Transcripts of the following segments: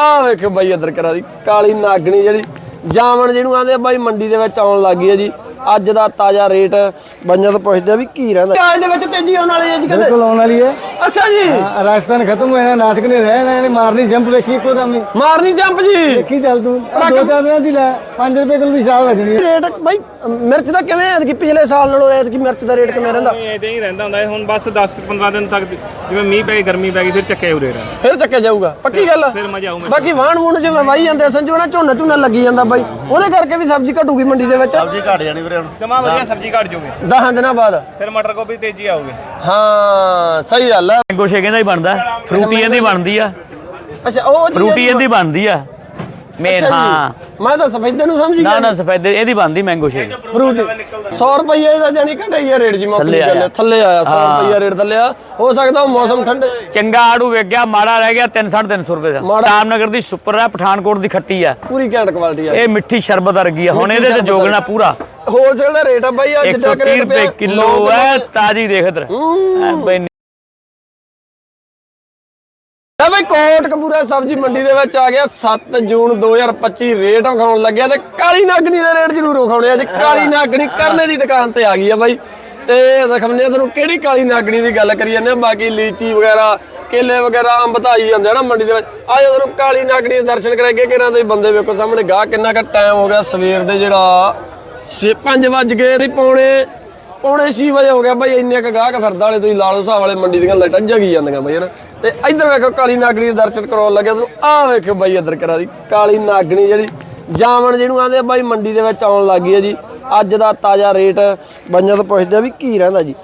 ਆਹ ਵੇਖੋ ਬਾਈ ਇੱਧਰ ਕਰਾ ਦੀ, ਕਾਲੀ ਨਾਗਣੀ ਜਿਹੜੀ, ਜਾਮਣ ਜਿਹਨੂੰ ਆਂਦੇ ਬਾਈ ਮੰਡੀ ਦੇ ਵਿੱਚ ਆਉਣ ਲੱਗੀ ਹੈ ਜੀ। ਅੱਜ ਦਾ ਤਾਜ਼ਾ ਰੇਟ ਬੰਜਾਂ ਤੋਂ ਪੁੱਛਦੇ ਆ ਵੀ ਕੀ ਰਹਿੰਦਾ? ਅੱਜ ਦੇ ਵਿੱਚ ਤੇਜ਼ੀ ਆਉਣ ਵਾਲੀ ਹੈ ਜੀ ਕਹਿੰਦੇ। ਬਿਲਕੁਲ ਆਉਣ ਵਾਲੀ ਹੈ। ਅੱਛਾ ਜੀ। ਹਾਂ, ਰਾਜਸਥਾਨ ਖਤਮ ਹੋਇਆ ਨਾਸਿਕ ਨੇ ਰਹਿਣਾ ਇਹਨੇ ਮਾਰਨੀ ਜੰਪ ਵੇਖੀ ਇੱਕੋ ਦਮ ਮਾਰਨੀ ਜੰਪ ਜੀ। ਦੇਖੀ ਚੱਲ ਤੂੰ। ਦੋ ਚਾਰ ਦਿਨਾਂ ਦੀ ਲੈ 5 ਰੁਪਏ ਕਿਲੋ ਦੀ ਸ਼ਾਲ ਵਜਣੀ ਰੇਟ ਬਾਈ ਮਿਰਚ ਦਾ ਕਿਵੇਂ ਐਤਕੀ ਪਿਛਲੇ ਸਾਲ ਨਾਲੋਂ ਐਤਕੀ ਮਿਰਚ ਦਾ ਰੇਟ ਕਿਵੇਂ ਰਹਿੰਦਾ? ਇਦਾਂ ਹੀ ਰਹਿੰਦਾ ਹੁੰਦਾ ਹੈ। ਹੁਣ ਬਸ 10 ਕੁ 15 ਦਿਨ ਤੱਕ ਜਿਵੇਂ ਮੀਂਹ ਪੈ ਗਈ ਗਰਮੀ ਪੈ ਗਈ ਫਿਰ ਚੱਕੇ ਉਰੇ ਰਹਿਣਾ ਫਿਰ ਚੱਕਿਆ ਜਾਊਗਾ। ਪੱਕੀ ਗੱਲ? ਫਿਰ ਮਜ਼ਾ ਆਊ ਬਾਕੀ ਵਾਹਣ ਵੂਣ ਜਿਵੇਂ ਵਾਈ ਜਾਂਦੇ ਸੰਜੋ ਨਾ ਝੋਨਾ ਝੋਨਾ ਲੱਗੀ ਜਾਂਦਾ ਬਾਈ। ਉਹਦੇ ਕਰਕੇ ਵੀ ਸਬਜ਼ੀ ਘਟੂਗੀ ਮੰਡੀ ਦੇ ਵਿੱਚ। ਜਮਾ ਵਧੀਆ ਸਬਜ਼ੀ ਘਟ ਜੂਗੀ 10 ਦਿਨਾਂ ਬਾਅਦ। ਫਿਰ ਮਟਰ ਗੋਭੀ ਤੇਜ਼ੀ ਆਊਗੀ। ਹਾਂ ਸਹੀ ਗੱਲ ਆ। ਮੈਂਗੋ ਸ਼ੇਕ ਇਹਦਾ ਹੀ ਬਣਦਾ। ਫਰੂਟੀ ਇਹਦੀ ਬਣਦੀ ਆ। ਅੱਛਾ ਉਹ ਫਰੂਟੀ ਇਹਦੀ ਬਣਦੀ ਆ। ਮੇਨ ਅੱਛਾ ਜੀ। ਹਾਂ। ਮੈਂ ਤਾਂ ਸਫੈਦੇ ਨੂੰ ਸਮਝੀ ਨਾ ਗਿਆ ਨਾ ਸਫੈਦੇ ਇਹਦੀ ਬਣਦੀ ਮੈਂਗੋ ਸ਼ੇਕ ਫਰੂਟ 100 ਰੁਪਏ ਦਾ ਜਾਨੀ ਘਟਿਆ ਹੀ ਆ ਰੇਟ ਜੀ ਥੱਲੇ। ਆਇਆ। ਥੱਲੇ ਆਇਆ 100 ਹਾਂ। ਰੁਪਏ ਰੇਟ ਥੱਲੇ ਆ। ਹੋ ਸਕਦਾ ਉਹ ਮੌਸਮ ਠੰਡੇ ਚੰਗਾ ਆੜੂ ਵੇਚ ਗਿਆ ਮਾੜਾ ਰਹਿ ਗਿਆ 3 350 ਰੁਪਏ ਦਾ। ਮਾੜਾ- ਰਾਮਨਗਰ ਦੀ ਸੁਪਰ ਹੈ ਪਠਾਨਕੋਟ ਦੀ ਖੱਟੀ ਆ ਪੂਰੀ ਘੈਂਟ ਕੁਆਲਿਟੀ ਆ। ਇਹ ਮਿੱਠੀ ਸ਼ਰਬਤ ਵਰਗੀ ਆ। ਹੁਣ ਮਿੱਠੀ ਇਹਦੇ ਤੇ ਸ਼ਰਬਤ ਜੋਗਣਾ ਪੂਰਾ। ਹੋਲਸੇਲ ਦਾ ਰੇਟ ਆ ਬਾਈ ਆ ਜਿੱਦਾਂ 130 ਰੁਪਏ ਕਿਲੋ ਹੈ ਤਾਜੀ ਦੇਖ ਇਧਰ। ਲੈ ਬਈ ਕੋਟ ਸਬਜ਼ੀ ਮੰਡੀ ਦੇ ਵਿੱਚ ਆ ਗਿਆ। 7 ਜੂਨ 2025 ਰੇਟ ਵਿਖਾਉਣ ਲੱਗਿਆ ਤੇ ਕਾਲੀ ਨਾਗਣੀ ਦੇ ਰੇਟ ਜ਼ਰੂਰ ਵਿਖਾਉਣੇ ਆ ਕਾਲੀ ਨਾਗਣੀ ਕਰਨੇ ਦੀ ਦੁਕਾਨ ਤੇ ਆ ਗਈ ਆ ਬਾਈ। ਤੇ ਦਿਖਾਉਂਦੇ ਆ ਤੁਹਾਨੂੰ ਕਿਹੜੀ ਕਾਲੀ ਨਾਗਣੀ ਦੀ ਗੱਲ ਕਰੀ ਜਾਂਦੇ ਆ। ਬਾਕੀ ਲੀਚੀ ਵਗੈਰਾ, ਕੇਲੇ ਵਗੈਰਾ, ਅੰਬ ਤਾਂ ਆਈ ਜਾਂਦੇ ਆ ਨਾ ਮੰਡੀ ਦੇ ਵਿੱਚ। ਆ ਜਦੋਂ ਤੁਹਾਨੂੰ ਕਾਲੀ ਨਾਗਣੀ ਦੇ ਦਰਸ਼ਨ ਕਰਾਏਗੇ ਕਿਰਾਂ ਦੇ ਬੰਦੇ ਵੇਖੋ ਸਾਹਮਣੇ। ਗਾਹ ਕਿੰਨਾ ਕੁ ਟਾਈਮ ਹੋ ਗਿਆ ਸਵੇਰ ਦੇ ਜਿਹੜਾ 5 ਵਜ ਗਏ। ਤੇ ਪੌਣੇ ਪੌਣੇ 6 ਵਜੇ ਹੋ ਗਿਆ ਬਾਈ, ਇੰਨੇ ਕ ਗਾਹਕ ਫਿਰਦਾ ਵਾਲੇ, ਤੁਸੀਂ ਲਾਲੋ ਸਾਹਿਬ ਵਾਲੇ ਮੰਡੀ ਦੀਆਂ ਲਾਈਟਾਂ ਜਗੀ ਜਾਂਦੀਆਂ ਬਾਈ, ਹਨਾ? ਤੇ ਇੱਧਰ ਵੇਖੋ, ਕਾਲੀ ਨਾਗਣੀ ਦੇ ਦਰਸ਼ਨ ਕਰਾਉਣ ਲੱਗਿਆ ਤੁਹਾਨੂੰ ਆਹ ਵੇਖੋ ਬਾਈ ਇੱਧਰ ਕਰਾ ਦੀ, ਕਾਲੀ ਨਾਗਣੀ ਜਿਹੜੀ, ਜਾਮਣ ਜਿਹਨੂੰ ਆਂਦੇ ਬਾਈ, ਮੰਡੀ ਦੇ ਵਿੱਚ ਆਉਣ ਲੱਗੀ ਹੈ ਜੀ। ਅੱਜ ਦਾ ਤਾਜ਼ਾ ਰੇਟ ਬੰਜਾਂ ਤੋਂ ਪੁੱਛਦੇ ਆ ਵੀ ਕੀ ਰਹਿੰਦਾ ਜੀ?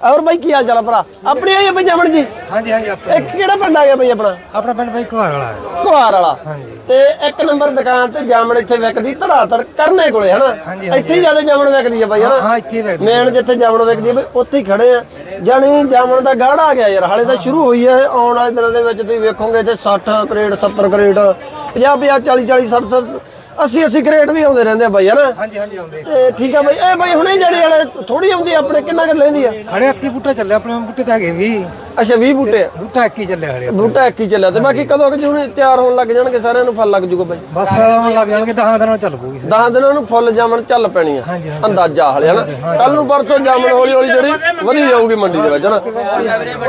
ਔਰ ਬਾਈ ਕੀ ਹਾਲ ਚਾਲ ਆ ਭਰਾ? ਆਪਣੀ ਆਈ ਹੈ ਬਾਈ ਜਾਮਣ ਜੀ ਹਾਂਜੀ ਹਾਂਜੀ ਇੱਕ ਕਿਹੜਾ ਪਿੰਡ ਆ ਗਿਆ ਬਾਈ ਆਪਣਾ? ਆਪਣਾ ਪਿੰਡ ਬਾਈ ਘਵਾਰ ਵਾਲਾ। ਹੈ ਕੁਹਾਰ ਵਾਲਾ। ਤੇ ਇੱਕ ਨੰਬਰ ਦੁਕਾਨ ਤੇ ਜਾਮਣ ਇੱਥੇ ਵਿਕਦੀ ਧੜਾਧੜ ਕਰਨੇ ਕੋਲੇ ਹਨਾ? ਇੱਥੇ ਹੀ ਜ਼ਿਆਦਾ ਜਾਮਣ ਵਿਕਦੀ ਆ ਬਾਈ ਹਨਾ? ਹਾਂ ਇੱਥੇ ਵੇਖ ਮੇਨ ਜਿੱਥੇ ਜਾਮਣ ਵਿਕਦੀ ਆ ਬਈ ਉੱਥੇ ਹੀ ਖੜੇ ਆ। ਜਾਣੀ ਜਾਮਣ ਦਾ ਗਾੜਾ ਆ ਗਿਆ ਯਾਰ ਹਾਲੇ ਤਾਂ ਸ਼ੁਰੂ ਹੋਈ ਹੈ ਆਉਣ ਵਾਲੇ ਦਿਨਾਂ ਦੇ ਵਿੱਚ ਤੁਸੀਂ ਵੇਖੋਗੇ ਇੱਥੇ 60 ਕਰੇਟ 70 ਕਰੇਟ 50 50 40 40 60 60 80 80 ਕਰੇਟ ਵੀ ਆਉਂਦੇ ਰਹਿੰਦੇ ਆ ਬਾਈ ਹਨਾ ਹਾਂਜੀ ਹਾਂਜੀ ਆਉਂਦੇ ਤੇ ਠੀਕ ਆ ਬਾਈ ਇਹ ਬਾਈ ਹੁਣੇ ਜਿਹੜੇ ਵਾਲੇ ਥੋੜੀ ਆਉਂਦੀ ਆ ਆਪਣੇ ਕਿੰਨਾ ਕੁ ਲੈਂਦੀ ਆ? ਹੜੇ ਅੱਕੀ ਬੂਟਾ ਚੱਲਿਆ ਆਪਣੇ ਬੂਟੇ ਤਾਂ ਹੈਗੇ ਵੀ ਅੱਛਾ 20 ਬੂਟੇ ਆ। ਬੂਟਾ ਅੱਕੀ ਚੱਲਿਆ ਹੜੇ ਬੂਟਾ ਇੱਕ ਹੀ ਚੱਲਿਆ ਤੇ ਬਾਕੀ ਕਦੋਂ ਕਿ ਜਿਹਨੇ ਤਿਆਰ ਹੋਣ ਲੱਗ ਜਾਣਗੇ ਸਾਰਿਆਂ ਨੂੰ ਫਲ ਲੱਗ ਜੂਗਾ ਬਾਈ? ਬਸ ਆਉਣ ਲੱਗ ਜਾਣਗੇ 10 ਦਿਨਾਂ ਨੂੰ ਚੱਲ ਪੂਗੀ 10 ਦਿਨਾਂ ਨੂੰ ਫੁੱਲ ਜਾਮਣ ਚੱਲ ਪੈਣੀ ਆ। ਅੰਦਾਜ਼ਾ ਹਲੇ ਹਨਾ? ਕੱਲ ਨੂੰ ਪਰਸੋਂ ਜਾਮਣ ਹੌਲੀ ਹੌਲੀ ਜਿਹੜੀ ਵਧੀ ਜਾਊਗੀ ਮੰਡੀ ਦੇ ਵਿੱਚ ਹਨਾ?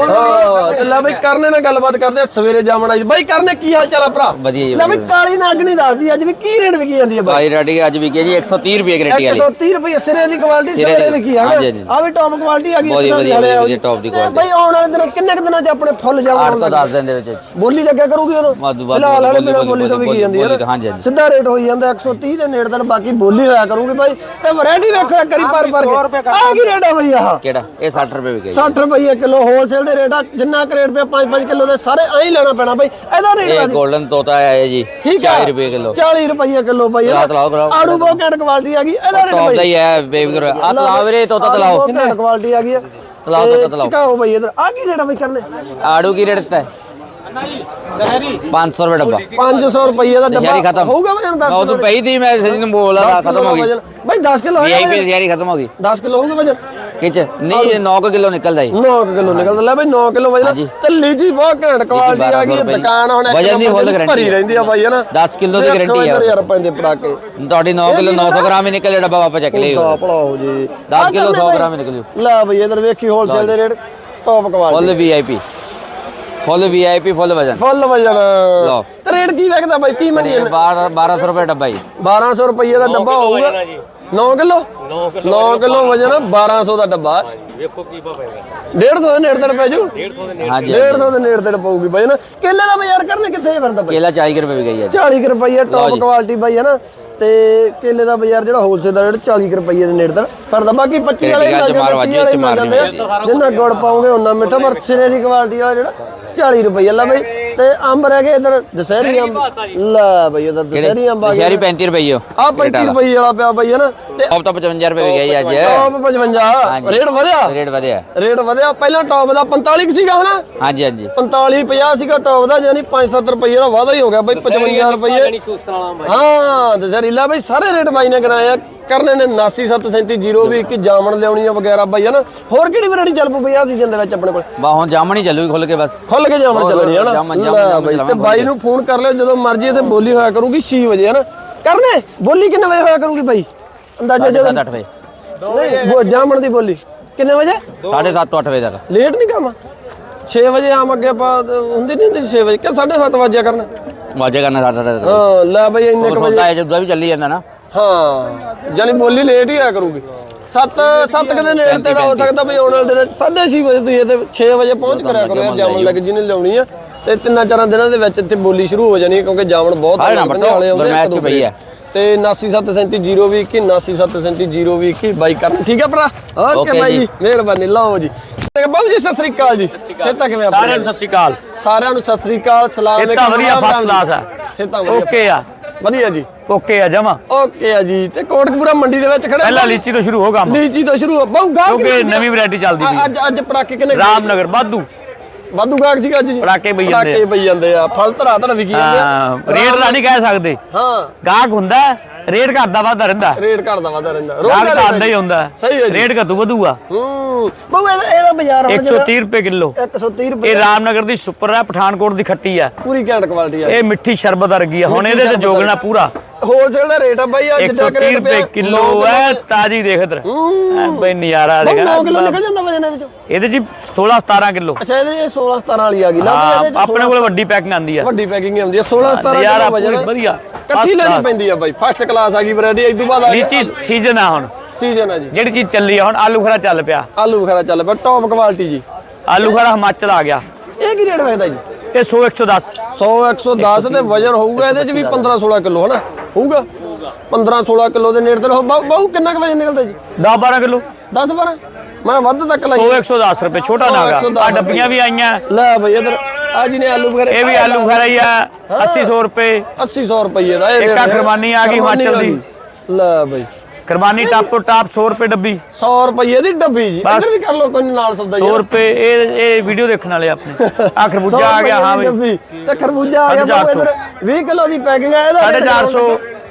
ਹਾਂ ਤੇ ਲੈ ਬਈ ਕਰਨੇ ਨਾਲ ਗੱਲਬਾਤ ਕਰਦੇ ਆ ਸਵੇਰੇ ਜਾਮਣ ਆਈ। ਬਾਈ ਕਰਨੇ ਕੀ ਹਾਲ ਚਾਲ ਆ ਭਰਾ? ਵਧੀਆ ਜੀ, ਲੈ ਬਈ ਕਾਲੀ ਨਾਗਣੀ ਦੱਸਦੀ ਅੱਜ ਵੀ ਕੀ ਰੇਟ ਵਿਕੀ ਜਾਂਦੀ ਆ ਬਾਈ? ਭਾਈ ਰੈਡੀ ਅੱਜ ਵਿਕੀ ਜੀ 130 ਰੁਪਏ ਗਰੰਟੀ ਵਾਲੀ 130 ਰੁਪਏ ਸਿਰੇ ਦੀ ਕੁਆਲਿਟੀ ਸਿਰੇ। ਵਿਕੀ ਆ। ਆ ਵੀ ਟੌਪ ਕੁਆਲਿਟੀ ਆ ਗਈ ਬਹੁਤ ਇੱਕ ਵਧੀਆ, ਹਲੇ top ਦੀ quality। ਬਾਈ ਆਉਣ ਵਾਲੇ ਦਿਨ ਕਿੰਨੇ ਕੁ ਦਿਨਾਂ ਚ ਆਪਣੇ ਫੁੱਲ ਜਾਮਣ 8 ਤੋਂ 10 ਦਿਨ ਦੇ ਵਿੱਚ। ਬੋਲੀ ਲੱਗਿਆ ਕਰੂਗੀ ਉਹਨੂੰ? ਵਾਧੂ, ਫਿਲਹਾਲ ਹਲੇ ਬੋਲੀ, ਬਿਨਾਂ ਬੋਲੀ ਤੋਂ ਬੋਲੀ, ਵਿਕੀ ਜਾਂਦੀ ਹੈ ਬੋਲੀ ਹਾਂਜੀ, ਹਾਂਜੀ। ਸਿੱਧਾ ਰੇਟ ਹੋਈ ਜਾਂਦਾ 130 ਦੇ ਨੇੜੇ ਤੱਕ ਬਾਕੀ ਬੋਲੀ ਹੋਇਆ ਕਰੂਗੀ ਭਾਈ। ਤੇ ਵੈਰਾਈਟੀ ਵੇਖੋ ਇੱਕ ਵਾਰੀ ਪਰ ਪਰ ਕੇ। ਆ ਕੀ ਰੇਟ ਆ ਬਈ ਆਹ? ਕਿਹੜਾ? ਇਹ 60 ਰੁਪਏ ਵਿਕੇ 60 ਰੁਪਏ ਕਿਲੋ ਹੋਲਸੇਲ ਦੇ ਰੇਟ ਆ ਜਿੰਨਾ ਕਰੇਟ ਪਿਆ 5-5 ਕਿਲੋ ਦੇ ਸਾਰੇ ਐਂ ਹੀ ਲੈਣਾ ਪੈਣਾ ਬਈ। ਇਹਦਾ ਰੇਟ ਇਹ ਆ ਜੀ। 골ਡਨ ਤੋਤਾ ਹੈ ਜੀ ਠੀਕ ਆ। 40 ਰੁਪਏ ਕਿਲੋ। 40 ਰੁਪਏ ਕਿਲੋ ਬਈ ਚਲਾ ਤਲਾਓ ਕਰਾਓ ਆੜੂ ਬਹੁਤ ਘੈਂਟ ਕੁਆਲਿਟੀ ਆ ਗਈ ਇਹਦਾ ਰੇਟ ਟੌਪ ਦਾ ਹੀ ਹੈ ਬੇਬੀ ਕਰੋ ਆ ਤਲਾਓ ਵੀਰੇ ਤੋਤਾ ਤਲਾਓ। ਘੈਂਟ ਕੁਆਲਿਟੀ ਆ ਗਈ ਆ। ਆੜੂ ਕੀ ਰੇਟ ਦਿੱਤਾ ਹੈ? 500 ਰੁਪਏ ਡੱਬਾ। 500 ਰੁਪਏ ਦਾ ਸ਼ਹਿਰੀ ਡੱਬਾ ਖਤਮ। ਹੋਊਗਾ ਵਜਨ 10 ਉਹ ਤੂੰ ਪਈ ਦੀ ਮੈਂ ਸੱਜੀ ਨੂੰ ਬੋਲਾ ਖਤਮ ਹੋ ਗਈ। ਬਈ 10 ਕਿਲੋ ਹੋ ਗਈ 10 ਕਿਲੋ ਹੋਊਗਾ ਵਜਨ ਕਿਚ ਨਹੀਂ 9 ਕਿਲੋ ਨਿਕਲਦਾ ਜੀ। 9 ਕਿਲੋ ਨਿਕਲਦਾ। ਲੈ ਬਈ 9 ਕਿਲੋ ਵਜਨ। ਤੇ ਲੀਚੀ ਬਹੁਤ ਘੈਂਟ ਕੁਆਲਿਟੀ ਆ ਗਈ। 1200 ਰੁਪਏ ਦੁਕਾਨ ਹੁਣ ਇੱਕ ਵਜਨ ਦੀ full guarantee ਭਰੀ। ਰਹਿੰਦੀ ਆ ਬਾਈ ਹਨਾ 10 ਕਿਲੋ ਦੀ guarantee ਆ। ਇੱਧਰ ਯਾਰ ਪੈਂਦੇ ਪੜਾਕੇ ਤੁਹਾਡੀ 9 ਕਿਲੋ 900 ਗ੍ਰਾਮ ਹੀ ਨਿਕਲੇ ਡੱਬਾ ਵਾਪਸ ਚੱਕ ਲਈ ਦਾ ਭਲਾ ਹੋ ਜੀ। 10 ਕਿਲੋ 100 ਗ੍ਰਾਮ ਹੀ ਨਿਕਲਿਓ। ਲੈ ਬਈ ਇਧਰ ਵੇਖੀ ਹੋਲਸੇਲ ਦੇ rate. Top quality full VIP full VIP full ਵਜਨ। ਫੁੱਲ ਵਜਨ। ਲਓ। ਤੇ ਰੇਟ ਕੀ ਲੱਗਦਾ ਬਾਈ? ਕੀ ਮਨੀ ਇਹ 1200 ਰੁਪਏ ਡੱਬਾ ਜੀ। 1200 ਰੁਪਏ ਦਾ ਡੱਬਾ ਹੋਊਗਾ। 9 ਕਿਲੋ? 9 ਕਿਲੋ 9 ਕਿਲੋ ਵਜਨ 1200 ਦਾ ਡੱਬਾ। ਵੇਖੋ ਕੀ ਪਾ 150 ਨੇੜੇ ਤੇੜ ਪੈ 150 ਦੇ ਨੇੜੇ 150 ਦੇ ਨੇੜੇ ਨਾ ਕੇਲੇ ਦਾ ਬਾਜ਼ਾਰ ਕਰਨੇ ਕਿੱਥੇ ਫਿਰਦਾ ਬਾਈ? ਕੇਲਾ 40 ਰੁਪਏ ਵਿਕਾਈ ਆ ਹੈ ਨਾ। ਤੇ ਕੇਲੇ ਦਾ ਬਾਜ਼ਾਰ ਜਿਹੜਾ ਹੋਲਸੇਲ ਦਾ ਰੇਟ 40 ਰੁਪਏ ਦੇ ਨੇੜੇ ਤੇੜ ਪਰਦਾ ਬਾਕੀ 25 ਵਾਲੇ ਮਿਲ ਜਾਂਦੇ ਜਿੰਨਾ ਗੁੜ ਪਾਉਂਗੇ ਉਹਨਾਂ ਮਿੱਠਾ। ਪਰ ਸਿਰੇ ਦੀ ਕੁਆਲਿਟੀ ਵਾਲਾ ਜਿਹੜਾ 40 ਰੁਪਏ ਲੈ ਬਈ। ਤੇ ਅੰਬ ਰਹਿ ਗਏ ਇਧਰ ਦਸਹਿਰੀ ਅੰਬ। ਲੈ ਬਈ ਇਧਰ ਦਸਹਿਰੀ ਅੰਬ ਆ ਗਿਆ ਦਸਹਿਰੀ 35 ਰੁਪਏ ਆ 35 ਰੁਪਏ ਵਾਲਾ ਪਿਆ ਬਈ ਹੈ ਤੇ ਆਪ ਤਾਂ 55 ਰੁਪਏ ਵਿਕਿਆ ਜੀ ਅੱਜ। ਟੌਪ 55 ਰੇਟ ਵਧਿਆ? ਰੇਟ ਵਧਿਆ। ਰੇਟ ਵਧਿਆ। ਪਹਿਲਾਂ ਟੌਪ ਦਾ 45 ਸੀਗਾ ਹਨਾ? ਹਾਂਜੀ ਹਾਂਜੀ। 45 50 ਸੀਗਾ ਟੌਪ ਦਾ ਯਾਨੀ 5-7 ਰੁਪਏ ਦਾ ਵਾਧਾ ਹੀ ਹੋ ਗਿਆ ਬਈ 55 ਰੁਪਏ ਹਾਂ ਦਸਰੀਲਾ ਬਈ ਸਾਰੇ ਰੇਟ ਬਾਈ ਨੇ ਕਰਾਇਆ ਕਰਨੇ ਨੇ 97373021 ਜਾਮਣ ਲਿਆਉਣੀਆਂ ਵਗੈਰਾ ਬਾਈ ਹਨਾ? ਹੋਰ ਕਿਹੜੀ ਵੈਰਾਈਟੀ ਚੱਲ ਪਈ ਆ ਸੀਜ਼ਨ ਦੇ ਵਿੱਚ ਆਪਣੇ ਕੋਲ? ਬਾ ਜਾਮਣ ਹੀ ਚੱਲੂਗੀ ਖੁੱਲ ਕੇ ਬਸ। ਖੁੱਲ ਕੇ ਜਾਮਣ ਚੱਲਣੀ ਹਨਾ? ਜਾਮਣ, ਬਾਈ, ਤੇ ਬਾਈ ਨੂੰ ਫੋਨ ਕਰ ਲਿਓ ਜਦੋਂ ਮਰਜ਼ੀ ਤੇ ਬੋਲੀ ਹੋਇਆ ਕਰੂਗੀ 6 ਵਜੇ ਹਨਾ? ਕਰਨੇ? ਬੋਲੀ ਕਿੰਨੇ ਵਜੇ ਹੋਇਆ ਕਰੂਗੀ ਬਾਈ? ਅੰਦਾਜ਼ਾ ਜਦੋਂ 7:30 ਵਜੇ। ਨਹੀਂ ਉਹ ਜਾਮਣ ਦੀ ਬੋਲੀ। ਕਿੰਨੇ ਵਜੇ? 7:30 8 ਵਜੇ ਤੱਕ। ਲੇਟ ਨਹੀਂ ਕੰਮ? 6 ਵਜੇ ਆਮ ਅੱਗੇ ਆਪਾਂ ਹੁੰਦੀ ਨਹੀਂ ਹੁੰਦੀ 6 ਵਜੇ? ਕਿ 7:30 ਵਜੇ ਕਰਨਾ? ਵਾਜੇ ਕਰਨਾ 7:30 ਹਾਂ ਲੈ ਬਈ ਇੰਨੇ ਕੁ ਵਜੇ ਜਦੋਂ ਵੀ ਚੱਲੀ ਜਾਂਦਾ ਨਾ। ਹਾਂ ਜਾਨੀ ਬੋਲੀ ਲੇਟ ਹੀ ਆ ਕਰੂਗੀ। 7 7 ਕਦੇ ਨੇੜ ਤੇੜਾ ਹੋ ਸਕਦਾ ਬਈ ਆਉਣ ਵਾਲੇ ਦਿਨ 6:30 ਵਜੇ ਤੁਸੀਂ ਇਹਦੇ 6 ਵਜੇ ਪਹੁੰਚ ਕਰਿਆ ਕਰੋ ਯਾਰ ਜਾਮਣ ਲੱਗ ਜਿਹਨੇ ਲਾਉਣੀ ਆ। ਤੇ ਤਿੰਨਾਂ ਚਾਰਾਂ ਦਿਨਾਂ ਦੇ ਵਿੱਚ ਤੇ ਬੋਲੀ ਸ਼ੁਰੂ ਹੋ ਜਾਣੀ ਕਿਉਂਕਿ ਜਾਮਣ ਬਹੁਤ ਹਾਲੇ ਨਾ ਬਟੋ ਪਈ ਆ। ਤੇ 977020 977020 ਬਾਈ ਕਰਨ। ਠੀਕ ਆ ਭਰਾ? ਓਕੇ Okay ਬਾਈ ਜੀ। ਜੀ ਮਿਹਰਬਾਨੀ ਲਓ ਜੀ। ਤੇ ਬਾਬੂ ਜੀ ਸਤਿ ਸ੍ਰੀ ਅਕਾਲ ਜੀ। ਸੇਤਾ ਕਿਵੇਂ ਆਪਾਂ ਸਾਰਿਆਂ ਨੂੰ ਸਤਿ ਸ਼੍ਰੀ ਅਕਾਲ। ਸਾਰਿਆਂ ਨੂੰ ਸਤਿ ਸ੍ਰੀ ਅਕਾਲ ਸਲਾਮ ਸਿਹਤਾਂ ਵਧੀਆ, first class ਆ। ਸੇਤਾ ਵਧੀਆ। ਓਕੇ ਆ। ਵਧੀਆ ਜੀ। ਓਕੇ ਆ ਜਮਾ। ਓਕੇ ਆ ਜੀ। ਤੇ ਕੋਟਕਪੂਰਾ ਮੰਡੀ ਦੇ ਵਿੱਚ ਖੜੇ ਪਹਿਲਾਂ ਲੀਚੀ ਤੋਂ ਸ਼ੁਰੂ ਹੋ ਕੰਮ। ਲੀਚੀ ਤੋਂ ਸ਼ੁਰੂ ਹੋ ਬਹੁ ਕਿਉਂਕਿ ਸੀ? ਨਵੀਂ ਵੈਰਾਈਟੀ ਚੱਲਦੀ ਪਈ ਅੱਜ ਅੱਜ ਪੜਾਕੇ ਕਿੰਨੇ ਰਾਮਨਗਰ ਵਾਧੂ। ਵਾਧੂ ਗਾਹਕ ਸੀਗਾ ਅੱਜ ਜੀ। ਪੜਾਕੇ ਪਈ ਜਾਂਦੇ ਆ। ਪੜਾਕੇ ਪਈ ਜਾਂਦੇ ਆ। ਫਲ ਧਰਾ ਧਰ ਵਿਕੀ ਜਾਂਦੇ ਹਾਂ ਰੇਟ ਦਾ ਨਹੀਂ ਕਹਿ ਸਕਦੇ। ਹਾਂ। ਗਾਹਕ ਹੁੰਦਾ ਰੇਟ ਘਟਦਾ ਵੱਧਦਾ ਰਹਿੰਦਾ। ਰੇਟ ਘਟਦਾ ਵਧਦਾ ਰਹਿੰਦਾ। ਰੋਜ਼ ਦਾ ਆਂਦਾ ਹੀ ਹੁੰਦਾ। ਸਹੀ ਹੈ ਜੀ। ਰੇਟ ਘਟੂ ਵਧੂਗਾ। ਹੂੰ। ਬਹੁ ਇਹਦਾ ਇਹਦਾ ਬਾਜ਼ਾਰ ਹੁਣ 130 ਰੁਪਏ ਕਿਲੋ। 130 ਰੁਪਏ। ਇਹ ਰਾਮਨਗਰ ਦੀ ਸੁਪਰ ਹੈ ਪਠਾਨਕੋਟ ਦੀ ਖੱਟੀ ਆ ਪੂਰੀ ਘੈਂਟ ਕੁਆਲਿਟੀ ਆ। ਇਹ ਮਿੱਠੀ ਸ਼ਰਬਤ ਵਰਗੀ ਆ। ਹੁਣ ਇਹਦੇ ਤੇ ਜੋਗਣਾ ਪੂਰਾ। ਹੋਲਸੇਲ ਦਾ ਰੇਟ ਆ ਬਾਈ ਆ ਜਿੱਦਾਂ 130 ਰੁਪਏ ਕਿਲੋ ਹੈ ਤਾਜੀ ਦੇਖ ਇਧਰ। ਬਈ ਨਜ਼ਾਰਾ ਬਹੁ 9 ਕਿਲੋ ਦੇਖਾ ਨਿਕਲ ਜਾਂਦਾ ਵਜਨ ਇਹਦੇ ਚੋਂ। ਇਹਦੇ ਚ 16 17 ਕਿਲੋ। ਅੱਛਾ ਇਹਦੇ 16 17 ਵਾਲੀ ਆ ਗਈ। ਲੱਭ ਹਾਂ ਆਪਣੇ ਕੋਲ ਵੱਡੀ ਪੈਕਿੰਗ ਆਂਦੀ ਆ। ਵੱਡੀ ਪੈਕਿੰਗ ਹੀ ਆਉਂਦੀ ਆ। 16 17 ਨਜ਼ਾਰਾ ਕਿਲੋ ਵਜਨ ਵਧੀਆ। ਇਕੱਠੀ ਲੈਣੀ ਪੈਂਦੀ ਆ ਬਾਈ ਫਸਟ ਕਲਾਸ ਆ ਗਈ ਵੈਰਾਈਟੀ ਇਸ ਤੋਂ ਬਾਅਦ ਆ ਲੀਚੀ ਸੀਜ਼ਨ ਆ ਹੁਣ। ਸੀਜ਼ਨ ਆ ਜੀ। ਜਿਹੜੀ ਚੀਜ਼ ਚੱਲੀ ਆ ਹੁਣ ਆਲੂ ਖਰਾ ਚੱਲ ਪਿਆ। ਆਲੂ ਬੁਖਾਰਾ ਚੱਲ ਪਿਆ ਟੌਪ ਕੁਆਲਿਟੀ ਜੀ। ਆਲੂ ਖਰਾ ਹਿਮਾਚਲ ਆ ਗਿਆ। ਇਹ ਕੀ ਰੇਟ ਵੇਚਦਾ ਜੀ? ਇਹ 100 110 100 110 ਤੇ ਵਜਨ ਹੋਊਗਾ ਇਹਦੇ ਚ ਵੀ 15 16 ਕਿਲੋ ਹਨਾ? ਹੋਊਗਾ? 15 16 ਕਿਲੋ ਦੇ ਨੇੜੇ ਤੇ ਬਹੁ ਕਿੰਨਾ ਕੁ ਵਜਨ ਨਿਕਲਦਾ ਜੀ? 10 12 ਕਿਲੋ। 10 12 ਮੈਂ ਵੱਧ ਤੱਕ 100 ਲਾਈ 110 ਰੁਪਏ ਛੋਟਾ ਨਾਗਾ। 110 ਆ ਡੱਬੀਆਂ ਵੀ ਆਈਆਂ। ਲੈ ਬਈ ਇਧਰ ਆ ਜੀ ਨੇ ਆਲੂ ਬੁਖਾਰੇ ਇਹ ਵੀ ਆਲੂ ਖਰਾ ਹੀ ਆ 80 ਰੁਪਏ। 80 ਰੁਪਏ ਦਾ ਇਹ ਇੱਕ। ਕੁਰਬਾਨੀ ਆ ਗਈ ਹਿਮਾਚਲ ਦੀ। ਲੈ ਬਈ। ਕੁਰਬਾਨੀ ਟਾਪ ਤੋਂ ਟਾਪ 100 ਰੁਪਏ ਡੱਬੀ। 100 ਰੁਪਏ ਦੀ ਡੱਬੀ ਜੀ। ਇੱਧਰ ਵੀ ਕਰ ਲਓ ਕੋਈ ਨਾਲ ਸੌਦਾ 100 ਰੁਪਏ ਇਹ ਇਹ ਵੀਡੀਓ ਦੇਖਣ ਵਾਲੇ ਆਪਣੇ। ਆ ਖਰਬੂਜਾ ਆ ਗਿਆ ਹਾਂ ਬਈ। ਤੇ ਖਰਬੂਜਾ ਆ ਗਿਆ ਇਧਰ 20 ਕਿਲੋ ਦੀ ਪੈਕਿੰਗ ਆ ਇਹਦਾ ਸਾਢੇ ਚਾਰ ਸੌ।